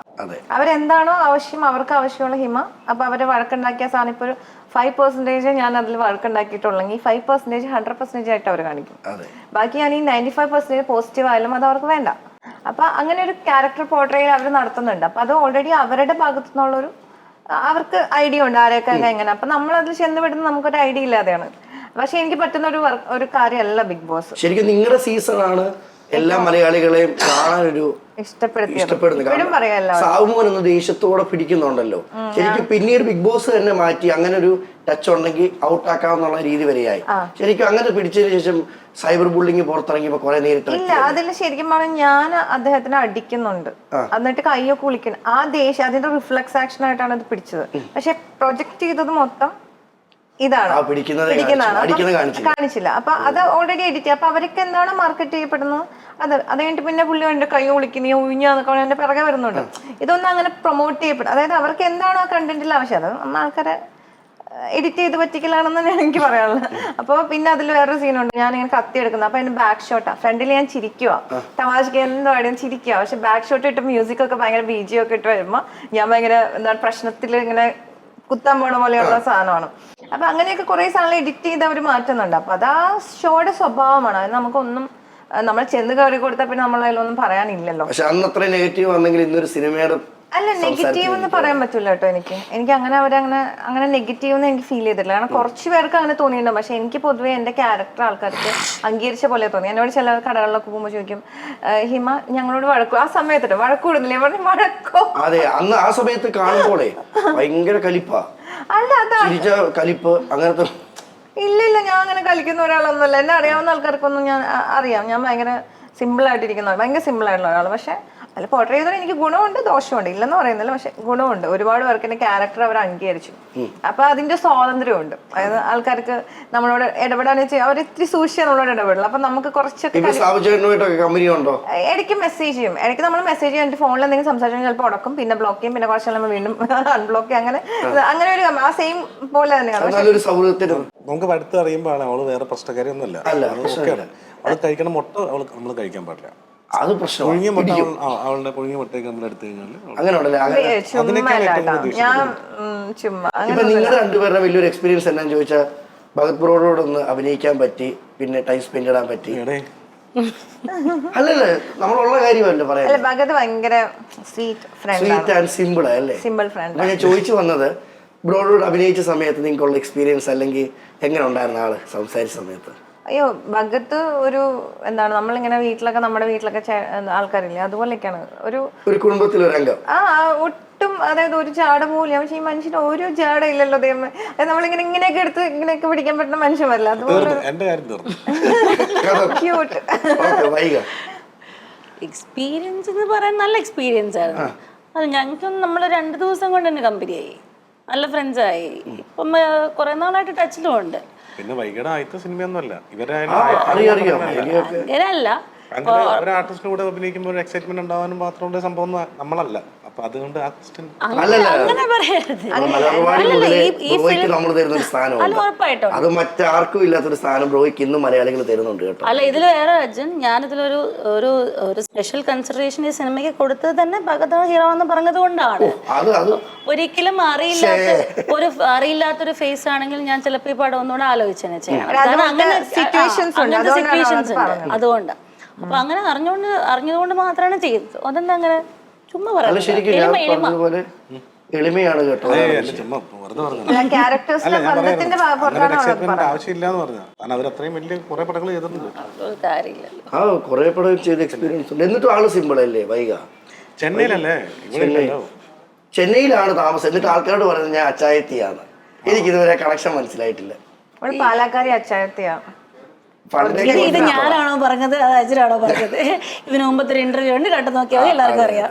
അവരെന്താണോ ആവശ്യം അവർക്ക് ആവശ്യമുള്ള ഹിമ. അപ്പൊ അവരെ വഴക്കുണ്ടാക്കിയ സാധനം ഇപ്പൊ ഒരു ഫൈവ് പെർസെന്റേജ് ഞാൻ അതിൽ വഴക്കുണ്ടാക്കിയിട്ടുള്ളെങ്കിൽ ഫൈവ് പെർസെന്റേജ് ഹൺഡ്രഡ് പെർസെന്റേജ് ആയിട്ട് അവർ കാണിക്കും. ബാക്കി ഞാൻ ഈ നയന്റി ഫൈവ് പെർസെന്റേജ് പോസിറ്റീവ് ആയാലും അത് അവർക്ക് വേണ്ട. അപ്പൊ അങ്ങനെ ഒരു ക്യാരക്ടർ പോർട്രേയിൽ അവർ നടത്തുന്നുണ്ട്. അപ്പൊ അത് ഓൾറെഡി അവരുടെ ഭാഗത്തു നിന്നുള്ളൊരു അവർക്ക് ഐഡിയ ഉണ്ട് ആരെയൊക്കെ എങ്ങനെ. അപ്പൊ നമ്മൾ അതിൽ ചെന്ന് വിടുന്ന നമുക്കൊരു ഐഡിയ ഇല്ലാതെയാണ്. പക്ഷെ എനിക്ക് പറ്റുന്ന ഒരു ഒരു കാര്യമല്ല ബിഗ് ബോസ്. ശരിക്കും നിങ്ങളുടെ സീസണാണ് എല്ലാ മലയാളികളെയും കാണാനൊരു ഇഷ്ടപ്പെടുന്നു. സാവുമോൻ എന്ന ദേഷ്യത്തോടെ പിടിക്കുന്നുണ്ടല്ലോ. ശരിക്കും പിന്നീട് ബിഗ് ബോസ് തന്നെ മാറ്റി അങ്ങനെ ഒരു ടച്ച് ഉണ്ടെങ്കിൽ ഔട്ട് ആക്കാവുന്നുള്ള രീതി വരെയായി. ശരിക്കും അങ്ങനെ പിടിച്ചതിന് ശേഷം സൈബർ ബുള്ളിങ് പുറത്തിറങ്ങിയപ്പോ കുറെ നേരിട്ട് ഇല്ല അതിൽ ശരിക്കും പറഞ്ഞാൽ ഞാൻ അദ്ദേഹത്തിനെ അടിക്കുന്നുണ്ട്. എന്നിട്ട് കൈയൊക്കെ കുളിക്കണം ആ ദേഷ്യം അതിന്റെ റിഫ്ലക്സ് ആക്ഷൻ ആയിട്ടാണ് അത് പിടിച്ചത്. പക്ഷെ പ്രൊജക്ട് ചെയ്തത് മൊത്തം ഇതാണ്. കാണിച്ചില്ല. അപ്പൊ അത് ഓൾറെഡി എഡിറ്റ് അപ്പൊ അവർക്ക് എന്താണ് മാർക്കറ്റ് ചെയ്യപ്പെടുന്നത്? അത് അത് കഴിഞ്ഞിട്ട് പിന്നെ പുള്ളി എന്റെ കൈ ഒളിക്കുന്ന ഉഴിഞ്ഞാന്നൊക്കെ എന്റെ പിറകെ വരുന്നുണ്ട്. ഇതൊന്നും അങ്ങനെ പ്രൊമോട്ട് ചെയ്യപ്പെടും അതായത് അവർക്ക് എന്താണ് ആ കണ്ടന്റിൽ ആവശ്യം? അത് നമ്മൾ ആൾക്കാരെ എഡിറ്റ് ചെയ്ത് പറ്റിക്കലാണെന്ന് തന്നെയാണ് എനിക്ക് പറയാനുള്ളത്. അപ്പോൾ പിന്നെ അതിൽ വേറൊരു സീനുണ്ട് ഞാൻ ഇങ്ങനെ കത്തി എടുക്കുന്നത്. അപ്പൊ അതിന് ബാക്ക് ഷോട്ടാ ഫ്രണ്ടിൽ ഞാൻ ചിരിക്കുക തമാശക്ക് എന്തായാലും ചിരിക്കുക പക്ഷെ ബാക്ക് ഷോട്ട് ഇട്ട് മ്യൂസിക് ഒക്കെ ഭയങ്കര ജി ഒക്കെ ഇട്ട് വരുമ്പോ ഞാൻ ഭയങ്കര എന്താണ് പ്രശ്നത്തിൽ ഇങ്ങനെ കുത്താൻ പോണ പോലെയുള്ള സാധനമാണ്. അപ്പൊ അങ്ങനെയൊക്കെ കുറെ സാധനങ്ങൾ എഡിറ്റ് ചെയ്ത് അവർ മാറ്റുന്നുണ്ട്. അപ്പൊ അത് ആ ഷോയുടെ സ്വഭാവമാണ്. അത് നമുക്കൊന്നും നമ്മൾ ചെന്ന് കയറി കൊടുത്താൽ പിന്നെ നമ്മളതിലൊന്നും പറയാനില്ലല്ലോ. പക്ഷെ അന്ന് അത്ര നെഗറ്റീവ് ആണെങ്കിൽ ഇന്നൊരു സിനിമയുടെ അല്ല നെഗറ്റീവ് എന്ന് പറയാൻ പറ്റില്ല കേട്ടോ എനിക്ക്. എനിക്ക് അങ്ങനെ അവരങ്ങനെ അങ്ങനെ നെഗറ്റീവ് എന്ന് എനിക്ക് ഫീൽ ചെയ്തിട്ടില്ല. കാരണം കുറച്ച് പേർക്ക് അങ്ങനെ തോന്നിയിട്ടുണ്ട് പക്ഷെ എനിക്ക് പൊതുവെ എന്റെ ക്യാരക്ടർ ആൾക്കാർക്ക് അംഗീകരിച്ച പോലെ തോന്നി. എന്നോട് ചില കടകളിലൊക്കെ പോകുമ്പോൾ ചോദിക്കും ഹിമ ഞങ്ങളോട് വഴക്കു ആ സമയത്തിട്ട് വഴക്കൂടുന്നില്ല പറഞ്ഞു വഴക്കോ? അതെ അന്ന് ആ സമയത്ത് കാണുമ്പോളേ ഭയങ്കര കലിപ്പാ. അല്ല അതാ. കലിപ്പ് അങ്ങനത്തെ ഇല്ല ഇല്ല ഞാൻ അങ്ങനെ കളിക്കുന്ന ഒരാളൊന്നുമല്ല. എന്നെ അറിയാവുന്ന ആൾക്കാർക്കൊന്നും ഞാൻ അറിയാം. ഞാൻ ഭയങ്കര സിമ്പിൾ ആയിട്ടിരിക്കുന്ന ഭയങ്കര സിമ്പിൾ ആയിട്ടുള്ള ഒരാൾ പക്ഷെ അതിൽ പോർട്രേ ചെയ്തോ എനിക്ക് ഗുണമുണ്ട് ദോഷമുണ്ട്. ഇല്ലെന്ന് പറയുന്നില്ല പക്ഷെ ഗുണമുണ്ട്. ഒരുപാട് പേർക്ക് എന്റെ ക്യാരക്ടർ അവർ അംഗീകരിച്ചു. അപ്പൊ അതിന്റെ സ്വാതന്ത്ര്യമുണ്ട്. അതായത് ആൾക്കാർക്ക് നമ്മളോട് ഇടപെടാൻ വെച്ചാൽ അവർ ഇത്തിരി സൂക്ഷിച്ച് നമ്മളോട് ഇടപെടില്ല അപ്പൊ നമുക്ക് കുറച്ചൊക്കെ ഉണ്ടോ? ഇടയ്ക്ക് മെസ്സേജ് ചെയ്യും. ഇടയ്ക്ക് നമ്മൾ മെസ്സേജ് ചെയ്തിട്ട് ഫോണിൽ എന്തെങ്കിലും സംസാരിച്ചാൽ ചിലപ്പോൾ ഉടക്കും. പിന്നെ ബ്ലോക്ക് ചെയ്യും. പിന്നെ കുറച്ച് നമ്മൾ വീണ്ടും അൺബ്ലോക്ക് ചെയ്യും. അങ്ങനെ അങ്ങനെ ഒരു ആ സെയിം പോലെ തന്നെയാണ്. നമുക്ക് പഠിത്തം അറിയുമ്പോഴാണ് അവൾ വേറെ പ്രശ്നക്കാരിയൊന്നുമല്ല. അല്ല, അവൾ കഴിക്കണ മുട്ട അവൾ നമ്മൾ കഴിക്കാൻ പാടില്ല. അത് പ്രശ്നമാണ്. ഇപ്പൊ നിങ്ങളുടെ രണ്ടുപേരുടെ വലിയൊരു എക്സ്പീരിയൻസ് എന്നാന്ന് ചോദിച്ചാൽ ഭഗത് ബ്രോഡോടൊന്ന് അഭിനയിക്കാൻ പറ്റി പിന്നെ ടൈം സ്പെൻഡ് ഇടാൻ പറ്റി. അല്ലല്ലേ നമ്മളുള്ള കാര്യമല്ലോ പറയാം? ഭഗത് ഭയങ്കര സ്വീറ്റ് ആൻഡ് സിമ്പിൾ അല്ലേ? സിമ്പിൾ ഫ്രണ്ട് ഞാൻ ചോദിച്ചു വന്നത് ബ്രോഡോട് അഭിനയിച്ച സമയത്ത് നിങ്ങൾക്കുള്ള എക്സ്പീരിയൻസ് അല്ലെങ്കിൽ എങ്ങനെ ഉണ്ടായിരുന്ന ആൾ? സംസാരിച്ച സമയത്ത്. അയ്യോ ഭഗത്ത് ഒരു എന്താണ് നമ്മളിങ്ങനെ വീട്ടിലൊക്കെ നമ്മുടെ വീട്ടിലൊക്കെ ആൾക്കാരില്ലേ അതുപോലെയൊക്കെയാണ്. ഒരു ഒരു അംഗം. ആ ഒട്ടും അതായത് ഒരു ചാട പോലും പക്ഷെ ഈ മനുഷ്യന് ഒരു ചാട ഇല്ലല്ലോ ദൈവം അതായത് നമ്മളിങ്ങനെ ഇങ്ങനെയൊക്കെ എടുത്ത് ഇങ്ങനെയൊക്കെ പിടിക്കാൻ പറ്റുന്ന മനുഷ്യന്മാരല്ല അതുപോലെ ക്യൂട്ട് ഓക്കെ വൈക. എക്സ്പീരിയൻസ് എന്ന് പറയാൻ നല്ല എക്സ്പീരിയൻസ് ആയിരുന്നു. അത് ഞങ്ങൾക്കൊന്നും നമ്മൾ രണ്ട് ദിവസം കൊണ്ട് തന്നെ കമ്പനിയായി നല്ല ഫ്രണ്ട്സായി ഇപ്പം കുറെ നാളായിട്ട് ടച്ചിലും ഉണ്ട്. പിന്നെ വൈകിട്ട് ആദ്യത്തെ സിനിമയൊന്നുമല്ല. ഇവരായാലും ആർട്ടിസ്റ്റിന്റെ കൂടെ അഭിനയിക്കുമ്പോൾ എക്സൈറ്റ്മെന്റ് ഉണ്ടാവാനും മാത്രമുള്ള സംഭവം നമ്മളല്ല. അപ്പൊ അതുകൊണ്ട് അല്ലല്ല അങ്ങനെ പറയരുത്. മുതലേ ബ്രോയ്ക്ക് നമ്മൾ തരുന്ന ഒരു അല്ല സ്ഥാനമുണ്ട് ഉറപ്പായിട്ടും. അത് മറ്റാർക്കും ഇല്ലാത്തൊരു സ്ഥാനം ബ്രോയ്ക്ക് ഇന്നും മലയാളികൾ തരുന്നുണ്ട് കേട്ടോ. അല്ല ഇതിൽ വേറെ അർജുൻ ഞാനിതിലൊരു ഒരു ഒരു സ്പെഷ്യൽ കൺസിഡറേഷൻ ഈ സിനിമയ്ക്ക് കൊടുത്തത് തന്നെ ഭഗത ഹീറോ എന്ന് പറഞ്ഞത് കൊണ്ടാണ്. അത് അത് ഒരിക്കലും അറിയില്ലാത്ത ഒരു അറിയില്ലാത്തൊരു ഫേസ് ആണെങ്കിൽ ഞാൻ ചിലപ്പോൾ ഈ പടം ഒന്നുകൂടെ ആലോചിച്ചേനെ ചെയ്യണം കാരണം അങ്ങനെ situations ഉണ്ട്. അങ്ങനത്തെ അതുകൊണ്ടാണ് സിറ്റുവേഷൻസ് അത് ഉണ്ട്. അതുകൊണ്ട്. അപ്പൊ അങ്ങനെ അറിഞ്ഞുകൊണ്ട് അറിഞ്ഞതുകൊണ്ട് മാത്രമാണ് ചെയ്തത്. അതെന്താ അങ്ങനെ? ചുമ്മാ അല്ല ശരിക്കും ഞാൻ എളിമയാണ് കേട്ടോ. പറഞ്ഞു ആവശ്യമില്ല എന്ന് പറഞ്ഞു വലിയ കുറെ പടങ്ങൾ ചെയ്തിട്ടുണ്ട്. ആ കുറെ പടം ചെയ്ത എക്സ്പീരിയൻസ് ഉണ്ട്. എന്നിട്ടും ആൾ സിമ്പിൾ അല്ലേ വൈക ചെന്നൈയിലല്ലേ? ഇല്ലല്ലോ ചെന്നൈയിലാണ് താമസം. എന്നിട്ട് ആൾക്കാരോട് പറയുന്നത് ഞാൻ അച്ചായത്തിയാണ്. എനിക്ക് ഇതുവരെ കണക്ഷൻ മനസ്സിലായിട്ടില്ല. പാലക്കാരി അച്ചായത്തിയാ പണ്ടേക്ക് ഇത് ഞാനാണോ പറഞ്ഞത്? അത് അജിനാണോ പറഞ്ഞത്? ഇതിന് മുമ്പത്തെ ഒരു ഇന്റർവ്യൂ ഉണ്ട്. കണ്ടു നോക്കിയാൽ എല്ലാവർക്കും അറിയാം.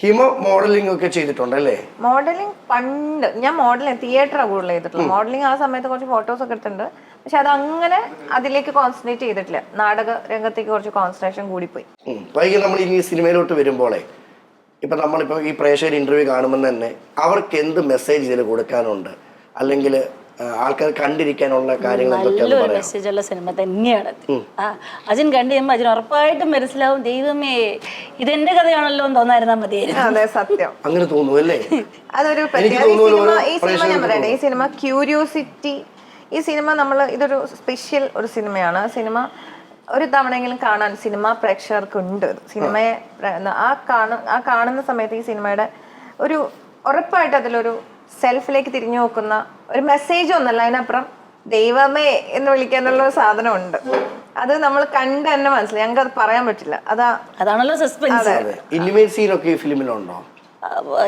ഹിമ മോഡലിംഗ് ഒക്കെ ചെയ്തിട്ടുണ്ട് അല്ലേ മോഡലിംഗ് പണ്ട് ഞാൻ മോഡലിംഗ് തിയേറ്ററാണ് കൂടുതൽ ചെയ്തിട്ടുള്ളത്. മോഡലിംഗ് ആ സമയത്ത് കുറച്ച് ഫോട്ടോസ് ഒക്കെ എടുത്തിട്ടുണ്ട്. പക്ഷെ അത് അങ്ങനെ അതിലേക്ക് കോൺസെൻട്രേറ്റ് ചെയ്തിട്ടില്ല. നാടക രംഗത്തേക്ക് കുറച്ച് കോൺസെൻട്രേഷൻ കൂടി പോയി വൈകി നമ്മൾ ഇനി സിനിമയിലോട്ട് വരുമ്പോളെ ഇപ്പൊ നമ്മളിപ്പോ ഈ പ്രേക്ഷകർ ഇന്റർവ്യൂ കാണുമ്പോൾ തന്നെ അവർക്ക് എന്ത് മെസ്സേജ് ഇതിൽ കൊടുക്കാനുണ്ട്? അല്ലെങ്കിൽ ആൾക്കാർ കണ്ടിരിക്കാനുള്ള കാര്യങ്ങൾ മെസ്സേജുള്ള നല്ലൊരു സിനിമ തന്നെയാണ് അജിൻ കണ്ടു കഴിയുമ്പോൾ അജിൻ ഉറപ്പായിട്ടും മനസ്സിലാവും ദൈവമേ ഇതെന്റെ കഥയാണല്ലോ എന്ന് മതിയായിരുന്നു. അതെ സത്യം. അങ്ങനെ തോന്നുന്നു അല്ലേ? അതൊരു ഈ സിനിമ ഞാൻ പറയട്ടെ ഈ സിനിമ ക്യൂരിയോസിറ്റി ഈ സിനിമ നമ്മൾ ഇതൊരു സ്പെഷ്യൽ ഒരു സിനിമയാണ്. സിനിമ ഒരു തവണയെങ്കിലും കാണാൻ സിനിമ പ്രേക്ഷകർക്ക് ഉണ്ട് സിനിമയെ ആ കാണു ആ കാണുന്ന സമയത്ത് ഈ സിനിമയുടെ ഒരു ഉറപ്പായിട്ട് അതിലൊരു സെൽഫിലേക്ക് തിരിഞ്ഞു നോക്കുന്ന ഒരു മെസ്സേജ് ഒന്നല്ല അതിനപ്പുറം ദൈവമേ എന്ന് വിളിക്കാനുള്ള ഒരു സാധനമുണ്ട്. അത് നമ്മൾ കണ്ട് തന്നെ മനസ്സിലായി. ഞങ്ങൾക്ക് അത് പറയാൻ പറ്റില്ല. അതാ അതാണല്ലോ സസ്പെൻസ് അതെ. ഇന്റിമേറ്റ് സീനൊക്കെ ഈ ഫിലിമിലുണ്ടോ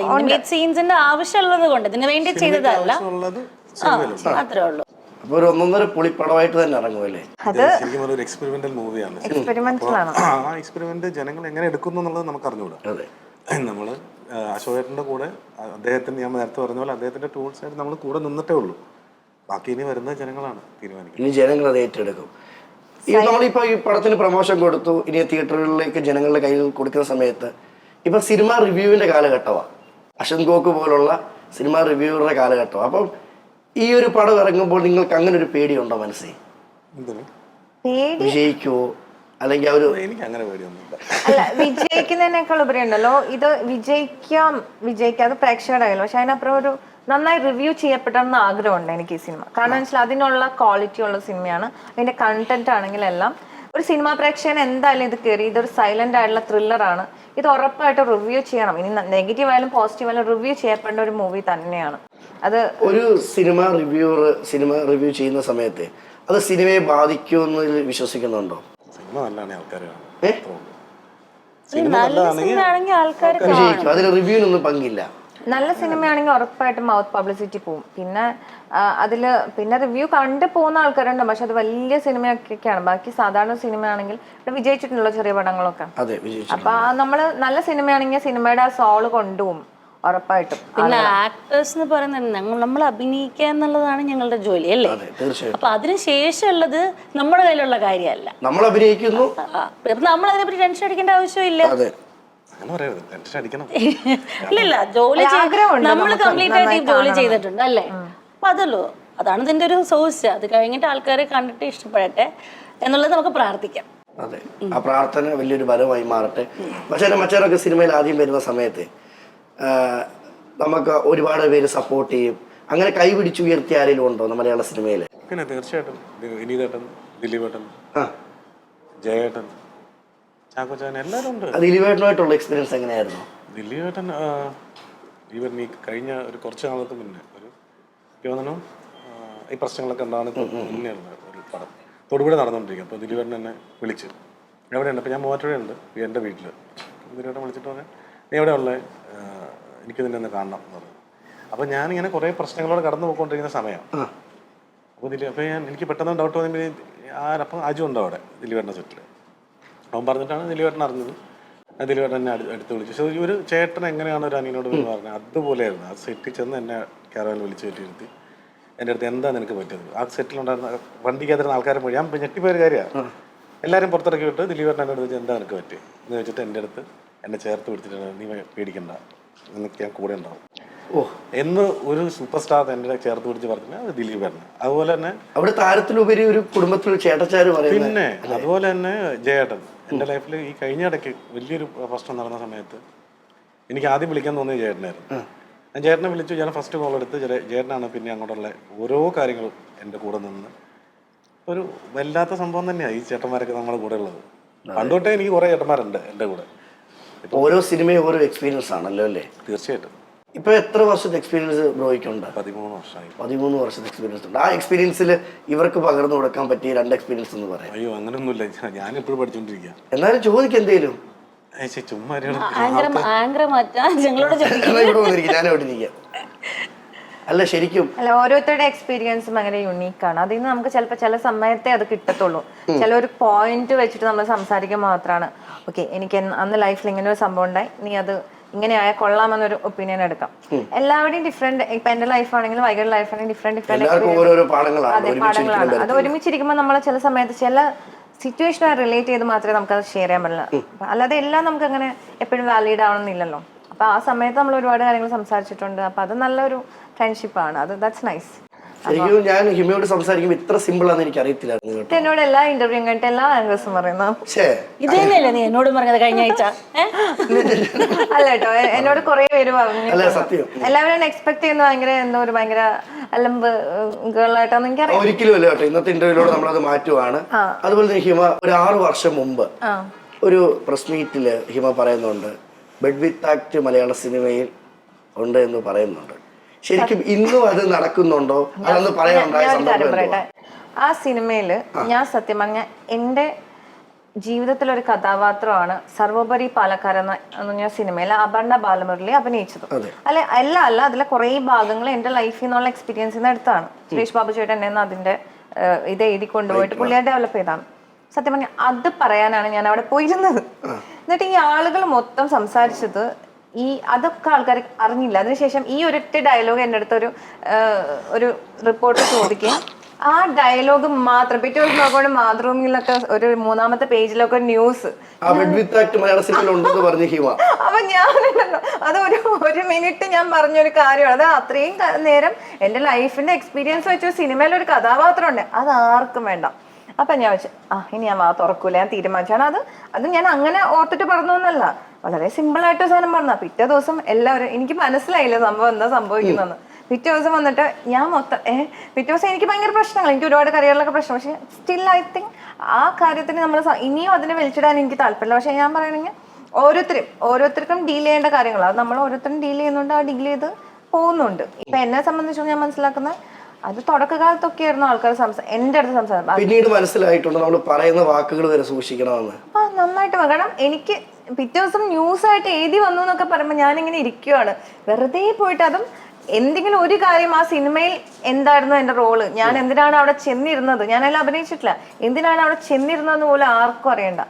ഇന്റിമേറ്റ് സീൻസിന്റെ ആവശ്യമുള്ളത് കൊണ്ട്. ഇതിനു വേണ്ടി ചെയ്തതല്ല. ഉള്ളൂ. അപ്പൊ ഒരു ഒന്നൊന്നര പുളിപ്പടമായിട്ട് തന്നെ ഇറങ്ങുമല്ലേ അത് ശരിക്കും ഒരു എക്സ്പെരിമെന്റൽ മൂവിയാണ് എക്സ്പെരിമെന്റൽ ആണ്? ആ എക്സ്പെരിമെന്റ് ജനങ്ങൾ എങ്ങനെ എടുക്കുന്നു എന്നുള്ളത് നമുക്ക് അറിഞ്ഞുകൂടാ. അതെ. നമ്മൾ അശോകേട്ടന്റെ കൂടെ അദ്ദേഹത്തിന് ഞാൻ നേരത്തെ പറഞ്ഞ പോലെ അദ്ദേഹത്തിന്റെ ടൂൾസ് ആയിട്ട് നമ്മൾ കൂടെ നിന്നിട്ടേ ഉള്ളൂ. ബാക്കി ഇനി വരുന്ന ജനങ്ങളാണ് തീരുമാനിക്കുന്നത്. ഇനി ജനങ്ങൾ അത് ഏറ്റെടുക്കും. ഈ നമ്മളിപ്പോൾ ഈ പടത്തിന് പ്രമോഷൻ കൊടുത്തു. ഇനി തിയേറ്ററുകളിലേക്ക് ജനങ്ങളുടെ കയ്യിൽ കൊടുക്കുന്ന സമയത്ത് ഇപ്പൊ സിനിമ റിവ്യൂവിന്റെ കാലഘട്ടമാണ് അശ്വന്ത് ഗോക്ക് പോലുള്ള സിനിമ റിവ്യൂവറുടെ കാലഘട്ടം അപ്പം ഈ ഒരു പടം ഇറങ്ങുമ്പോൾ നിങ്ങൾക്ക് അങ്ങനെ ഒരു പേടിയുണ്ടോ മനസ്സിൽ? വിജയിക്കുവോ? അല്ലെങ്കിൽ ഒരു എനിക്ക് അങ്ങനെ പേടിയൊന്നുമില്ല. അല്ല വിജയിക്കുന്നതിനേക്കാൾ ഉപരി ഉണ്ടല്ലോ ഇത് വിജയിക്കാം വിജയിക്കാതെ പ്രേക്ഷകരുടെ കയ്യിൽ പക്ഷെ അതിനപ്പുറം ഒരു നന്നായി റിവ്യൂ ചെയ്യപ്പെടണമെന്ന് ആഗ്രഹമുണ്ട് എനിക്ക് ഈ സിനിമ. കാരണം വെച്ചാൽ അതിനുള്ള ക്വാളിറ്റി ഉള്ള സിനിമയാണ്. അതിന്റെ കണ്ടന്റ് ആണെങ്കിലും എല്ലാം. ഒരു സിനിമാ പ്രേക്ഷകൻ എന്തായാലും ഇത് കയറി ഇതൊരു സൈലന്റ് ആയിട്ടുള്ള ത്രില്ലറാണ് ഇത് ഉറപ്പായിട്ട് റിവ്യൂ ചെയ്യണം. ഇനി നെഗറ്റീവ് ആയാലും പോസിറ്റീവ് ആയാലും റിവ്യൂ ചെയ്യപ്പെടേണ്ട ഒരു മൂവി തന്നെയാണ്. അത് ഒരു സിനിമ റിവ്യൂവർ സിനിമ റിവ്യൂ ചെയ്യുന്ന സമയത്ത് അത് സിനിമയെ ബാധിക്കുമെന്ന് വിശ്വസിക്കുന്നുണ്ടോ? സിനിമ നല്ലതാണ് ആൾക്കാർ ഏ? നല്ല സിനിമ ആണെങ്കിൽ ആൾക്കാർ വിജയിക്കും അതിന് റിവ്യൂവിനൊന്നും പങ്കില്ല. നല്ല സിനിമയാണെങ്കിൽ ഉറപ്പായിട്ടും മൗത്ത് പബ്ലിസിറ്റി പോവും. പിന്നെ അതിൽ പിന്നെ റിവ്യൂ കണ്ടു പോകുന്ന ആൾക്കാരുണ്ട്. പക്ഷെ അത് വലിയ സിനിമയൊക്കെയാണ്. ബാക്കി സാധാരണ സിനിമയാണെങ്കിൽ ഇവിടെ വിജയിച്ചിട്ടുണ്ടല്ലോ ചെറിയ പടങ്ങളൊക്കെ. അപ്പൊ നമ്മൾ നല്ല സിനിമയാണെങ്കിൽ സിനിമയുടെ ആ സോൾ കൊണ്ടുപോകും. ഉറപ്പായിട്ടും. പിന്നെ ആക്ടേഴ്സ് എന്ന് പറയുന്നത് ഞങ്ങൾ നമ്മൾ അഭിനയിക്കുക എന്നുള്ളതാണ് ഞങ്ങളുടെ ജോലി അല്ലേ? അപ്പൊ അതിന് ശേഷമുള്ളത് നമ്മുടെ കയ്യിലുള്ള കാര്യമല്ല. നമ്മൾ അഭിനയിക്കുന്നു. നമ്മൾ അതിനെപ്പറ്റി ടെൻഷൻ അടിക്കേണ്ട ആവശ്യമില്ല. അതെ. അങ്ങനെ പറയരുത്. ടെൻഷൻ അടിക്കണം. ഇല്ലില്ല ജോലി നമ്മൾ കംപ്ലീറ്റ് ആയിട്ട് ജോലി ചെയ്തിട്ടുണ്ട് അല്ലേ? അപ്പൊ അതല്ലോ. അതാണ് ഇതിന്റെ ഒരു സോഴ്സ് അത് കഴിഞ്ഞിട്ട് ആൾക്കാരെ കണ്ടിട്ട് ഇഷ്ടപ്പെടട്ടെ എന്നുള്ളത് നമുക്ക് പ്രാർത്ഥിക്കാം. അതെ. ആ പ്രാർത്ഥന വലിയൊരു ബലമായി മാറട്ടെ. പക്ഷേ മച്ചാനൊക്കെ സിനിമയിൽ ആദ്യം വരുന്ന സമയത്ത് നമുക്ക് ഒരുപാട് പേര് സപ്പോർട്ട് ചെയ്യും. അങ്ങനെ കൈ കൈപിടിച്ചുയർത്തിയ ആരെങ്കിലും ഉണ്ടോ മലയാള സിനിമയിൽ പിന്നെ തീർച്ചയായിട്ടും. വിനീതേട്ടൻ ദിലീപേട്ടൻ ജയേട്ടൻ ചാക്കോച്ചാൻ എല്ലാവരും ഉണ്ട്. ദിലീപേട്ടനുമായിട്ടുള്ള എക്സ്പീരിയൻസ് എങ്ങനെയായിരുന്നു? ദിലീപേട്ടൻ ഇവൻ ഈ കഴിഞ്ഞ ഒരു കുറച്ച് നാളത്തെ മുന്നേ ഒരു എനിക്ക് ഈ പ്രശ്നങ്ങളൊക്കെ ഉണ്ടാകുന്ന മുന്നേ ഒരു പടം. തൊടുപുഴ നടന്നുകൊണ്ടിരിക്കും അപ്പോൾ ദിലീപേട്ടൻ എന്നെ വിളിച്ച്. എവിടെയുണ്ട് അപ്പോൾ ഞാൻ മൂവാറ്റുപുഴയുണ്ട് എന്റെ വീട്ടിൽ ദിലീപേട്ടൻ വിളിച്ചിട്ട് പറഞ്ഞാൽ നീ എവിടെയുള്ള എനിക്ക് നിന്നെ ഒന്ന് കാണണം എന്ന് പറഞ്ഞു. അപ്പോൾ ഞാനിങ്ങനെ കുറേ പ്രശ്നങ്ങളോട് കടന്നു പോയിക്കൊണ്ടിരിക്കുന്ന സമയം. അപ്പോൾ ദിലീപ് അപ്പോൾ ഞാൻ എനിക്ക് പെട്ടെന്ന് ഡൗട്ട് തോന്നിയപ്പോൾ ആരപ്പം അജു ഉണ്ടോ അവിടെ? ദിലീപേട്ടന്റെ സെറ്റിൽ അവൻ പറഞ്ഞിട്ടാണ് ദിലീപേട്ടൻ അറിഞ്ഞത്. ദിലീപേട്ടൻ എന്നെ അടുത്ത് വിളിച്ചു. പക്ഷേ ഒരു ചേട്ടൻ എങ്ങനെയാണ് ഒരു അനിയനോട് പറഞ്ഞത് പറഞ്ഞത്? അതുപോലെയായിരുന്നു. ആ സെറ്റിൽ ചെന്ന് എന്നെ ക്യാരവനിൽ വിളിച്ചു കയറ്റിയിരുത്തി. എന്റെ അടുത്ത് എന്താ നിനക്ക് പറ്റിയത്? ആ സെറ്റിലുണ്ടായിരുന്ന വണ്ടിക്കകത്തിരുന്ന ആൾക്കാരെ മുഴുവൻ ഞാൻ ഞെട്ടിപ്പോയൊരു കാര്യമാണ് എല്ലാവരും പുറത്തിറക്കി വിട്ട് ദിലീപേട്ടൻ എന്റെ അടുത്ത് എന്താ നിനക്ക് പറ്റി എന്ന് വെച്ചിട്ട് എന്റെ അടുത്ത് എന്നെ ചേർത്ത് പിടിച്ചിട്ട് നീ പേടിക്കണ്ട. നിനക്ക് ഞാൻ കൂടെ ഉണ്ടാവും. ഓ എന്ന് ഒരു സൂപ്പർ സ്റ്റാർ എന്റെ ചേർത്ത് പിടിച്ച് പറഞ്ഞു അത് ദിലീപായിരുന്നു അതുപോലെ തന്നെ അവിടെ താരത്തിലുപരി ഒരു കുടുംബത്തിൽ ചേട്ടച്ചാര് പിന്നെ അതുപോലെ തന്നെ ജയേട്ടൻ. എന്റെ ലൈഫിൽ ഈ കഴിഞ്ഞ ഇടയ്ക്ക് വലിയൊരു പ്രശ്നം നടന്ന സമയത്ത് എനിക്ക് ആദ്യം വിളിക്കാൻ തോന്നിയ ജയേട്ടനായിരുന്നു. ഞാൻ ചേട്ടനെ വിളിച്ചു ഞാൻ ഫസ്റ്റ് കോൾ എടുത്ത് ചേട്ടനാണ് പിന്നെ അങ്ങോട്ടുള്ള ഓരോ കാര്യങ്ങളും എന്റെ കൂടെ നിന്ന്. ഒരു വല്ലാത്ത സംഭവം തന്നെയാണ് ഈ ചേട്ടന്മാരൊക്കെ നമ്മുടെ കൂടെ ഉള്ളത്. പണ്ടോട്ടേ എനിക്ക് കുറേ ചേട്ടന്മാരുണ്ട് എന്റെ കൂടെ. ഓരോ സിനിമയും ഓരോ എക്സ്പീരിയൻസ് ആണല്ലോ അല്ലേ? തീർച്ചയായിട്ടും. ഇപ്പൊ എത്ര വർഷത്തെ എക്സ്പീരിയൻസ് ബ്രോയ്ക്കുണ്ട്? പതിമൂന്ന് വർഷമായി. പതിമൂന്ന് വർഷത്തെ എക്സ്പീരിയൻസ് ഉണ്ട്. ആ എക്സ്പീരിയൻസിൽ ഇവർക്ക് പകർന്നു കൊടുക്കാൻ പറ്റിയ രണ്ട് എക്സ്പീരിയൻസ് എന്ന് പറയാം. അയ്യോ അങ്ങനെയൊന്നുമില്ല ഞാൻ എപ്പോഴും പഠിച്ചോണ്ടിരിക്കുക എന്നാലും ചോദിക്കും എന്തേലും. ചുമ്മാ ഞങ്ങളോട് ഞാൻ ഇവിടെ ഇരിക്കാം. അല്ല ശരിക്കും. അല്ല ഓരോരുത്തരുടെ എക്സ്പീരിയൻസും ഭയങ്കര യുണീക്കാണ് അതിൽ നിന്ന് നമുക്ക് ചിലപ്പോൾ ചില സമയത്തെ അത് കിട്ടത്തുള്ളൂ. ചില ഒരു പോയിന്റ് വെച്ചിട്ട് നമ്മൾ സംസാരിക്കാൻ മാത്രമാണ് ഓക്കെ എനിക്ക് അന്ന് ലൈഫിൽ ഇങ്ങനെ ഒരു സംഭവം ഉണ്ടായി. നീ അത് ഇങ്ങനെ ആയ കൊള്ളാമെന്നൊരു ഒപ്പീനിയൻ എടുക്കാം. എല്ലാവരുടെയും ഡിഫറെന്റ് ഇപ്പൊ എന്റെ ലൈഫ് ആണെങ്കിലും ലൈഫാണെങ്കിലും ലൈഫ് ആണെങ്കിലും ഡിഫറെന്റ് ഡിഫറെന്റ് അതെ പാഠങ്ങളാണ്. അത് ഒരുമിച്ചിരിക്കുമ്പോൾ നമ്മൾ ചില സമയത്ത് ചില സിറ്റുവേഷനെ റിലേറ്റ് ചെയ്ത് മാത്രമേ നമുക്ക് അത് ഷെയർ ചെയ്യാൻ പറ്റില്ല അല്ലാതെ എല്ലാം നമുക്ക് അങ്ങനെ എപ്പോഴും വാലിഡ് ആവണമെന്നില്ലല്ലോ അപ്പൊ ആ സമയത്ത് നമ്മൾ ഒരുപാട് കാര്യങ്ങൾ സംസാരിച്ചിട്ടുണ്ട്. അപ്പൊ അത് നല്ലൊരു ഫ്രണ്ട്ഷിപ്പാണ് അത് ദാറ്റ്സ് നൈസ് ശരിക്കും ഞാൻ ഹിമയോട് സംസാരിക്കുമ്പോൾ ഇത്ര സിമ്പിൾ ആണെന്ന് എനിക്ക് അറിയത്തില്ലായിരുന്നു എന്നോട് എല്ലാ ഇന്റർവ്യൂ കഴിഞ്ഞിട്ട് എല്ലാ ആങ്കേഴ്സും പറയുന്ന. പക്ഷേ ഇത് തന്നെയല്ലേ നീ എന്നോട് പറഞ്ഞത് കഴിഞ്ഞ ആഴ്ച? അല്ല കേട്ടോ എന്നോട് കുറെ പേര് പറഞ്ഞു. അല്ല സത്യം. എല്ലാവരും എക്സ്പെക്ട് ചെയ്യുന്ന ഭയങ്കര എന്തോ ഒരു ഭയങ്കര അലമ്പ് ഗേളായിട്ടാന്ന് എനിക്കറിയാം ഒരിക്കലും അല്ല കേട്ടോ ഇന്നത്തെ ഇന്റർവ്യൂലൂടെ നമ്മളത് മാറ്റുവാണ്. അതുപോലെ ഹിമ ഒരു ആറ് വർഷം മുമ്പ് ഒരു പ്രസ് മീറ്റിൽ ഹിമ പറയുന്നുണ്ട് ബെഡ് വിത്ത് ആക്ട് മലയാള സിനിമയിൽ ഉണ്ട് എന്ന് പറയുന്നുണ്ട്. ശരിക്കും ഇന്നും അത് നടക്കുന്നുണ്ടോ? അതൊന്ന് പറയാനുണ്ടായ? ആ സിനിമയിൽ ഞാൻ സത്യം പറഞ്ഞ എന്റെ ജീവിതത്തിലൊരു കഥാപാത്രമാണ് സർവോപരി പാലക്കാരൻ എന്ന പറഞ്ഞ സിനിമയിൽ അപർണ ബാലമുരളി അഭിനയിച്ചത്. അല്ലെ അല്ല അല്ല അതിലെ കുറേ ഭാഗങ്ങൾ എന്റെ ലൈഫിൽ നിന്നുള്ള എക്സ്പീരിയൻസിൽ നിന്ന് എടുത്താണ്. സുരേഷ് ബാബു ചേട്ടൻ എന്നെ അതിന്റെ ഏഹ്, ഇത് എഴുതി കൊണ്ടുപോയിട്ട് പുള്ളിയെ ഡെവലപ്പ് ചെയ്താണ്. സത്യം പറഞ്ഞാൽ അത് പറയാനാണ് ഞാൻ അവിടെ പോയിരുന്നത് എന്നിട്ട് ഈ ആളുകൾ മൊത്തം സംസാരിച്ചത് ഈ അതൊക്കെ ആൾക്കാർ അറിഞ്ഞില്ല. അതിനുശേഷം ഈ ഒരൊറ്റ ഡയലോഗ് എന്റെ അടുത്തൊരു ഒരു റിപ്പോർട്ട് ചോദിക്കുകയും ആ ഡയലോഗ് മാത്രം പിറ്റേ ദിവസം നോക്കുമ്പോൾ മാതൃഭൂമിയിലൊക്കെ ഒരു മൂന്നാമത്തെ പേജിലൊക്കെ ന്യൂസ് പറഞ്ഞ് അപ്പൊ ഞാനുണ്ടല്ലോ അത് ഒരു ഒരു മിനിറ്റ് ഞാൻ പറഞ്ഞൊരു കാര്യമാണ്. അത് അത്രയും നേരം എന്റെ ലൈഫിന്റെ എക്സ്പീരിയൻസ് വെച്ച സിനിമയിൽ ഒരു കഥാപാത്രം ഉണ്ട് അത് ആർക്കും വേണ്ട. അപ്പൊ ഞാൻ വെച്ചു ആ ഇനി ഞാൻ വാ തുറക്കൂല ഞാൻ തീരുമാനിച്ചാണ് അത് അത് ഞാൻ അങ്ങനെ ഓർത്തിട്ട് പറഞ്ഞൊന്നല്ല വളരെ സിമ്പിൾ ആയിട്ട് സാധനം പറഞ്ഞ പിറ്റേ ദിവസം എല്ലാവരും എനിക്ക് മനസ്സിലായില്ല സംഭവം എന്താ സംഭവിക്കുന്നതെന്ന്. പിറ്റേ ദിവസം വന്നിട്ട് ഞാൻ മൊത്തം ഏഹ് പിറ്റേ ദിവസം എനിക്ക് ഭയങ്കര പ്രശ്നങ്ങൾ എനിക്ക് ഒരുപാട് കരിയറിലൊക്കെ പ്രശ്നം. പക്ഷെ സ്റ്റിൽ ഐ തിങ്ക് ആ കാര്യത്തിന് നമ്മൾ ഇനിയും അതിനെ വലിച്ചിടാൻ എനിക്ക് താല്പര്യമില്ല. പക്ഷെ ഞാൻ പറയണെങ്കിൽ ഓരോരുത്തരും ഓരോരുത്തർക്കും ഡീൽ ചെയ്യേണ്ട കാര്യങ്ങളാണ് അത് നമ്മൾ ഓരോരുത്തരും ഡീൽ ചെയ്യുന്നുണ്ട് ആ ഡീൽ ചെയ്ത് പോകുന്നുണ്ട്. ഇപ്പൊ എന്നെ സംബന്ധിച്ച് ഞാൻ മനസ്സിലാക്കുന്നത് അത് തുടക്കകാലത്തൊക്കെ ആയിരുന്നു ആൾക്കാർ സംസാരം എന്റെ അടുത്ത് സംസാരം. പിന്നീട് മനസ്സിലായിട്ടുണ്ട് നമ്മൾ പറയുന്ന വാക്കുകൾ വരെ സൂക്ഷിക്കണമെന്ന്. ആ നന്നായിട്ട് കാരണം എനിക്ക് പിറ്റേ ദിവസം ന്യൂസ് ആയിട്ട് എഴുതി വന്നു എന്നൊക്കെ പറയുമ്പോൾ ഞാനിങ്ങനെ ഇരിക്കുവാണ്. വെറുതെ പോയിട്ട് അതും എന്തെങ്കിലും ഒരു കാര്യം ആ സിനിമയിൽ എന്തായിരുന്നു എന്റെ റോൾ? ഞാൻ എന്തിനാണ് അവിടെ ചെന്നിരുന്നത്? ഞാനെല്ലാം അഭിനയിച്ചിട്ടില്ല. എന്തിനാണ് അവിടെ ചെന്നിരുന്നതെന്ന് പോലും ആർക്കും അറിയണ്ട.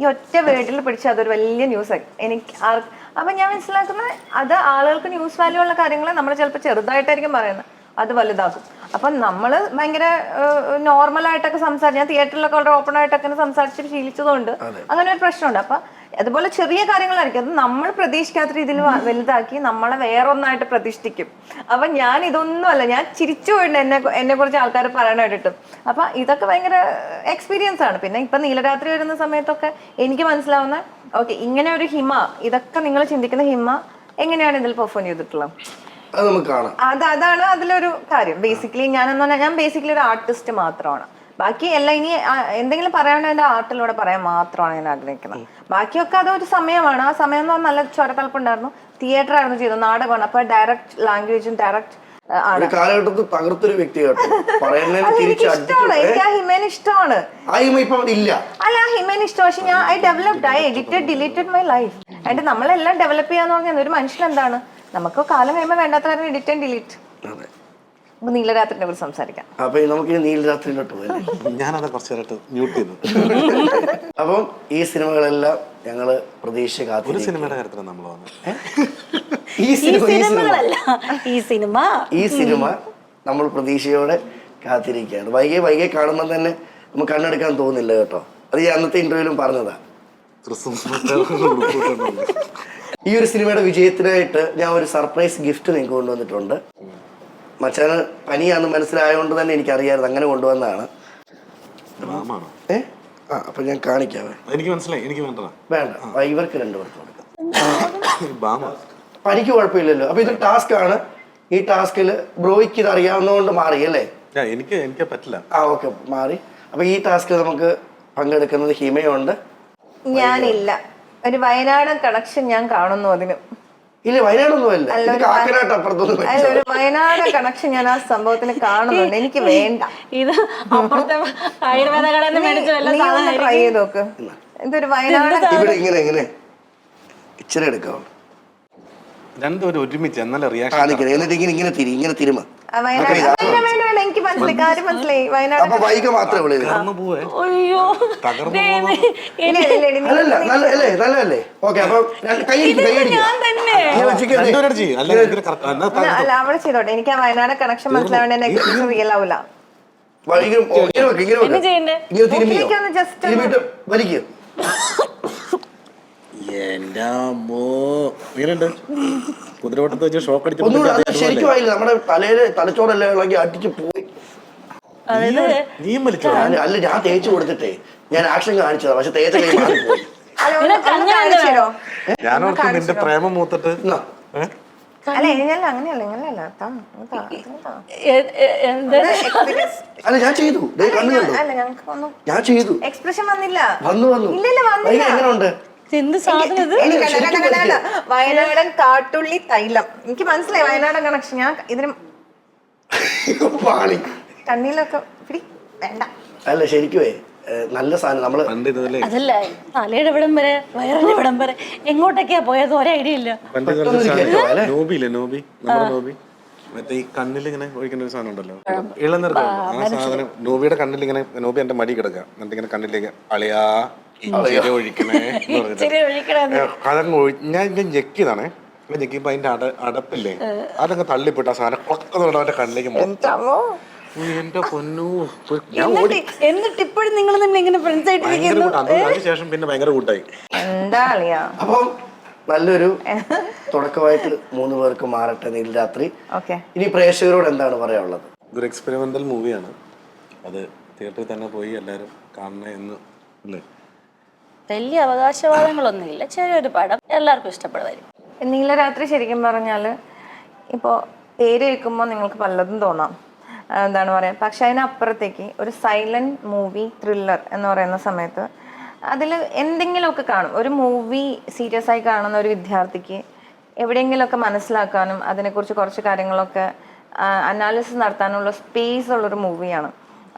ഈ ഒറ്റ വേർഡിൽ പിടിച്ച അതൊരു വലിയ ന്യൂസ് ആയി. എനിക്ക് ആർ അപ്പൊ ഞാൻ മനസ്സിലാക്കുന്നത് അത് ആളുകൾക്ക് ന്യൂസ് വാല്യൂ ഉള്ള കാര്യങ്ങൾ നമ്മൾ ചിലപ്പോൾ ചെറുതായിട്ടായിരിക്കും പറയുന്നത്. അത് വലുതാക്കും. അപ്പം നമ്മൾ ഭയങ്കര നോർമൽ ആയിട്ടൊക്കെ സംസാരിച്ച് ഞാൻ തിയേറ്ററിലൊക്കെ വളരെ ഓപ്പൺ ആയിട്ടൊക്കെ സംസാരിച്ച് ശീലിച്ചതുകൊണ്ട് അങ്ങനെ ഒരു പ്രശ്നമുണ്ട്. അപ്പൊ അതുപോലെ ചെറിയ കാര്യങ്ങളായിരിക്കും. അത് നമ്മൾ പ്രതീക്ഷിക്കാത്ത രീതിയിൽ വലുതാക്കി നമ്മളെ വേറൊന്നായിട്ട് പ്രതിഷ്ഠിക്കും. അപ്പൊ ഞാൻ ഇതൊന്നുമല്ല ഞാൻ ചിരിച്ചു പോയിട്ടുണ്ട് എന്നെ എന്നെ കുറിച്ച് ആൾക്കാർ പറയണ കേട്ടിട്ട് അപ്പൊ ഇതൊക്കെ ഭയങ്കര എക്സ്പീരിയൻസ് ആണ്. പിന്നെ ഇപ്പൊ നീലരാത്രി വരുന്ന സമയത്തൊക്കെ എനിക്ക് മനസ്സിലാവുന്ന ഓക്കെ ഇങ്ങനെ ഒരു ഹിമ ഇതൊക്കെ നിങ്ങൾ ചിന്തിക്കുന്ന ഹിമ എങ്ങനെയാണ് ഇതിൽ പെർഫോം ചെയ്തിട്ടുള്ളത്? അത് നമുക്ക് കാണാം. അത് അതാണ് അതിലൊരു കാര്യം. ബേസിക്കലി ഞാനെന്ന് പറഞ്ഞാൽ ഞാൻ ബേസിക്കലി ഒരു ആർട്ടിസ്റ്റ് മാത്രമാണ്. ബാക്കി എല്ലാം ഇനി എന്തെങ്കിലും പറയാനോ എന്റെ ആർട്ടിലൂടെ പറയാൻ മാത്രമാണ് ഞാൻ ആഗ്രഹിക്കുന്നത്. ബാക്കിയൊക്കെ അതൊരു സമയമാണ്. ആ സമയം എന്ന് പറഞ്ഞാൽ നല്ല ചൊരക്കൽപ്പുണ്ടായിരുന്നു തിയേറ്റർ ആയിരുന്നു ചെയ്തത്. നാടകമാണ് അപ്പൊ ഡയറക്റ്റ് ലാംഗ്വേജും ഡയറക്റ്റ് ഒരു കാലഘട്ടത്തിൽ തകർത്തൊരു ഇഷ്ടമാണ്. എനിക്ക് ആ ഇഷ്ടമാണ്. ഇല്ല. അല്ല ആ ഹിമേനെ ഇഷ്ടം. പക്ഷെ ഞാൻ I developed I edited deleted my life and നമ്മളെല്ലാം ഡെവലപ്പ് ചെയ്യാന്ന് പറഞ്ഞാൽ ഒരു മനുഷ്യൻ എന്താണ്? നമുക്ക് കാലം കഴിയുമ്പോൾ വേണ്ടാത്ത കാര്യം എഡിറ്റ് ആൻഡ് ഡിലീറ്റ് നമുക്ക് നീലരാത്രിനെ കുറിച്ച് സംസാരിക്കാം. അപ്പൊ നമുക്ക് ഈ നീലരാത്രിയിലോട്ട് പോയല്ലേ ഞാനത് കുറച്ച് നേരമായിട്ട് മ്യൂട്ട് ചെയ്തു അപ്പം ഈ സിനിമകളെല്ലാം ഞങ്ങൾ പ്രതീക്ഷ ഒരു സിനിമയുടെ കാര്യത്തിലാണ് നമ്മൾ വന്നത്? സിനിമ ഈ സിനിമ. നമ്മൾ പ്രതീക്ഷയോടെ കാത്തിരിക്കുകയാണ്. വൈകി വൈകി കാണുമ്പോൾ തന്നെ നമുക്ക് കണ്ണെടുക്കാൻ തോന്നില്ല കേട്ടോ. അത് ഈ അന്നത്തെ ഇന്റർവ്യൂലും പറഞ്ഞതാ. ക്രിസ്മസ് ഈ ഒരു സിനിമയുടെ വിജയത്തിനായിട്ട് ഞാൻ ഒരു സർപ്രൈസ് ഗിഫ്റ്റ് നിങ്ങൾക്ക് കൊണ്ടുവന്നിട്ടുണ്ട്. മച്ചാന് പനിയാന്ന് മനസ്സിലായതുകൊണ്ട് തന്നെ എനിക്കറിയാമായിരുന്നു അങ്ങനെ കൊണ്ടുവന്നതാണ്. ബാമാണോ ഏ? ആ അപ്പൊ ഞാൻ കാണിക്കാവേ. എനിക്ക് മനസ്സിലായി. എനിക്ക് വേണ്ട. ആ, ഇവർക്ക് രണ്ടുപേർക്ക് കൊടുക്കാം. ബാമ. പനിക്ക് കുഴപ്പമില്ലല്ലോ. അപ്പൊ ഇത് ടാസ്ക് ആണ്. ഈ ടാസ്കിൽ ബ്രോയ്ക്ക് ഇത് അറിയാവുന്നതുകൊണ്ട് മാറി അല്ലേ? ഞാൻ എനിക്ക് എനിക്ക് പറ്റില്ല. ആ ഓക്കെ മാറി. അപ്പൊ ഈ ടാസ്കിൽ നമുക്ക് പങ്കെടുക്കുന്നത് ഹിമയുണ്ട്. ഞാനില്ല. ഒരു വയനാടൻ കണക്ഷൻ ഞാൻ കാണുന്നു അതിന്. ഇല്ല വയനാടൊന്നും അല്ല ഒരു കാക്കനാട്ട് അപ്പുറത്തൊന്നും അതിൽ ഒരു വയനാട് കണക്ഷൻ ഞാൻ ആ സംഭവത്തിന് കാണുന്നുണ്ട്. എനിക്ക് വേണ്ട. ഇത് അപ്പുറത്തെ ആയുർവേദ കടയിൽ നിന്ന് മേടിച്ച വല്ല നീ ഒന്ന് ട്രൈ ചെയ്ത് നോക്ക്. ഇതൊരു വയനാട് ഇവിടെ ഇങ്ങനെ ഇങ്ങനെ. ഇച്ചിരി എടുക്കാം. രണ്ടുപേരും ഒരുമിച്ച് എന്നാലേ റിയാക്ഷൻ കാണിക്കണം എന്നിട്ട് ഇങ്ങനെ ഇങ്ങനെ തിരി ഇങ്ങനെ തിരുമ. ആ, വയനാട് വേണ്ട, വേണ്ട, വേണ്ട, എനിക്ക് മനസ്സിലായി കാര്യം മനസ്സിലായി. വയനാട് അപ്പൊ വൈക മാത്രമേ ഉള്ളൂ ഇതിന്. തകർന്നു പോവേ. അയ്യോ. തകർന്നു ദൈവമേ, ഇല്ല, ഇല്ല, ഇല്ല, നീ- അല്ലല്ല നല്ല അല്ലേ നല്ലതല്ലേ ഓക്കെ അപ്പൊ രണ്ട് കൈയടിക്ക് കൈയടിക്ക് ഞാൻ തന്നെ. ഇങ്ങനെ വെച്ചിരിക്കല്ലേ? രണ്ടുപേരും ചെയ്യും. അല്ലെങ്കിൽ ഇതിന് correct- എന്നാ അല്ല, തകർന്നു. അല്ല അവിടെ ചെയ്തോട്ടെ. എനിക്ക് ആ വയനാട് കണക്ഷൻ മനസ്സിലാവേണ്ട എന്നെ റിയൽ ആവില്ല വ- ഇങ്ങനെ ഓ, ഇങ്ങനെ വെക്ക്, ഇങ്ങനെ വെക്ക്. എന്നാ ചെയ്യണ്ടേ? ഇങ്ങനെ തിരുമ്മിയോ എനിക്കൊന്ന് just ഒന്ന് തിരുമ്മിട്ട് വലിക്കും. എന്റെ അമ്മോ. ഇങ്ങനെയുണ്ട് കുതിരവട്ടത്ത് വെച്ച് ഷോക്ക് അടിച്ച് ശരിക്കും ആയില്ല. നമ്മുടെ തലയിൽ തലച്ചോറെല്ലാം ഇളകി അടിച്ച് പോയി. നീ വലിച്ചോ? ഞാൻ അല്ല ഞാൻ തേച്ച് കൊടുത്തിട്ടേ. ഞാൻ ആക്ഷൻ കാണിച്ചതാ. പക്ഷെ തേച്ച ഒന്ന് കാണിച്ചു നിന്റെ പ്രേമം മൂത്തിട്ട് അല്ല ഇങ്ങനല്ല അങ്ങനെയല്ല ഇങ്ങനെയല്ല. അല്ല ഞാൻ ചെയ്തു. ഞാൻ- ഞാൻ ചെയ്തു. എക്സ്പ്രഷൻ വന്നില്ല. വന്നു വന്നു. ഇല്ലല്ല ഇല്ല, വന്നില്ല. എങ്ങനെയുണ്ട് എന്ത് സാധനം ഇത്. വയനാടൻ കാട്ടുള്ളി തൈലം. എനിക്ക് മനസ്സിലായി വയനാടൻ കണക്ഷൻ ഞാൻ ഇതിന് പാളി. കണ്ണിലൊക്കെ പിടി. വേണ്ട. അല്ല ശരിക്കുവേ നല്ല സാധനം. നമ്മൾ അതല്ല തലയുടെ ഇവിടം വരെ വയറിന്റെ ഇവിടം വരെ എങ്ങോട്ടൊക്കെയാ പോയത്? ഒരേ ഐഡിയ ഇല്ല? നോബി ഇല്ലേ? നോബി. നമ്മുടെ നോബി. മറ്റേ ഈ കണ്ണിൽ ഇങ്ങനെ ഒഴിക്കുന്ന ഒരു സാധനം ഉണ്ടല്ലോ. ഇളനിറക്കം ആ സാധനം. നോബിയുടെ കണ്ണിൽ ഇങ്ങനെ നോബി എന്റെ മടി കിടക്കുക. എന്നിട്ട് ഇങ്ങനെ കണ്ണിലേക്ക് അളിയാ. ഇച്ചിരി ഒഴിക്കണേ എന്ന് പറഞ്ഞിട്ട്. ഇച്ചിരി ഒഴിക്കണത് ഏ, അതങ്ങ് ഒഴി ഞാൻ ഞെക്കിയതാണേ. ഞെക്കിയപ്പോ അതിന്റെ അട അടപ്പില്ലേ? അതങ്ങ് തള്ളിപ്പെട്ട് ആ സാധനം കൊക്കെന്ന് അവന്റെ കണ്ണിലേക്ക്. ഉയ്യ്, എന്റെ പൊന്നു. ഞാൻ ഓടി എന്നിട്ട് ഇപ്പോഴും നിങ്ങൾ ഇങ്ങനെ ഫ്രണ്ട്സ് ഭയങ്കര ആയിട്ടിരിക്കുന്നു കൂട്ടം. അന്ന് അതിനുശേഷം പിന്നെ ഭയങ്കര കൂട്ടായി. എന്താ അളിയാ അപ്പം നല്ലൊരു തുടക്കമായിട്ട് മൂന്ന് പേർക്ക് മാറട്ടെ നീൽ രാത്രി. ഓക്കെ. ഇനി പ്രേക്ഷകരോട് എന്താണ് പറയാനുള്ളത്? ഇതൊരു എക്സ്പെരിമെന്റൽ മൂവിയാണ് അത് തിയേറ്ററിൽ തന്നെ പോയി എല്ലാവരും കാണണേ എന്ന്. അല്ലേ വലിയ അവകാശവാദങ്ങളൊന്നുമില്ല. ചെറിയൊരു പടം എല്ലാവർക്കും ഇഷ്ടപ്പെടുമായിരിക്കും. നീലരാത്രി ശരിക്കും പറഞ്ഞാൽ ഇപ്പോൾ പേര് കേൾക്കുമ്പോൾ നിങ്ങൾക്ക് പലതും തോന്നാം. എന്താണ് പറയുക പക്ഷെ അതിനപ്പുറത്തേക്ക് ഒരു സൈലന്റ് മൂവി ത്രില്ലർ എന്ന് പറയുന്ന സമയത്ത് അതിൽ എന്തെങ്കിലുമൊക്കെ കാണും. ഒരു മൂവി സീരിയസ് ആയി കാണുന്ന ഒരു വിദ്യാർത്ഥിക്ക് എവിടെയെങ്കിലുമൊക്കെ മനസ്സിലാക്കാനും അതിനെക്കുറിച്ച് കുറച്ച് കാര്യങ്ങളൊക്കെ അനാലിസിസ് നടത്താനുള്ള സ്പേസ് ഉള്ളൊരു മൂവിയാണ്.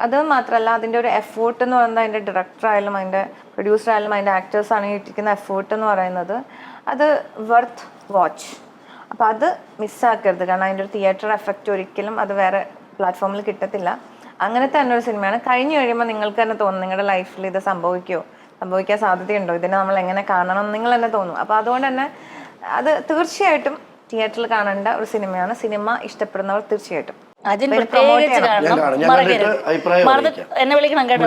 അത് മാത്രമല്ല അതിന്റെ ഒരു എഫേർട്ട് എന്ന് പറയുന്നത് അതിന്റെ ഡയറക്ടർ ആയാലും അതിന്റെ പ്രൊഡ്യൂസർ ആയാലും അതിന്റെ ആക്ടേഴ്സ് ആണെങ്കിൽ ഇട്ടിരിക്കുന്ന എഫേർട്ട് എന്ന് പറയുന്നത്. അത് വർത്ത് വാച്ച് അപ്പോൾ അത് മിസ്സാക്കരുത് കാരണം അതിന്റെ ഒരു തിയേറ്റർ എഫക്റ്റ് ഒരിക്കലും അത് വേറെ പ്ലാറ്റ്ഫോമിൽ കിട്ടത്തില്ല. അങ്ങനത്തെ തന്നെ ഒരു സിനിമയാണ് കഴിഞ്ഞു കഴിയുമ്പോൾ നിങ്ങൾക്ക് തന്നെ തോന്നും നിങ്ങളുടെ ലൈഫിൽ ഇത് സംഭവിക്കുമോ സംഭവിക്കാൻ സാധ്യതയുണ്ടോ? ഇതിനെ നമ്മൾ എങ്ങനെ കാണണം നിങ്ങൾ തന്നെ തോന്നും. അപ്പോൾ അതുകൊണ്ട് തന്നെ അത് തീർച്ചയായിട്ടും തിയേറ്ററിൽ കാണേണ്ട ഒരു സിനിമയാണ് സിനിമ ഇഷ്ടപ്പെടുന്നവർ തീർച്ചയായിട്ടും. പ്രത്യേകിച്ച്. കാരണം മറന്നിട്ട്. എന്നെ വിളിക്കണം കേട്ടോ.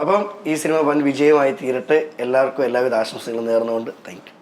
അപ്പം ഈ സിനിമ വൻ വിജയമായി തീരട്ടെ എല്ലാവർക്കും എല്ലാവിധ ആശംസകളും നേർന്നുകൊണ്ട് താങ്ക് യു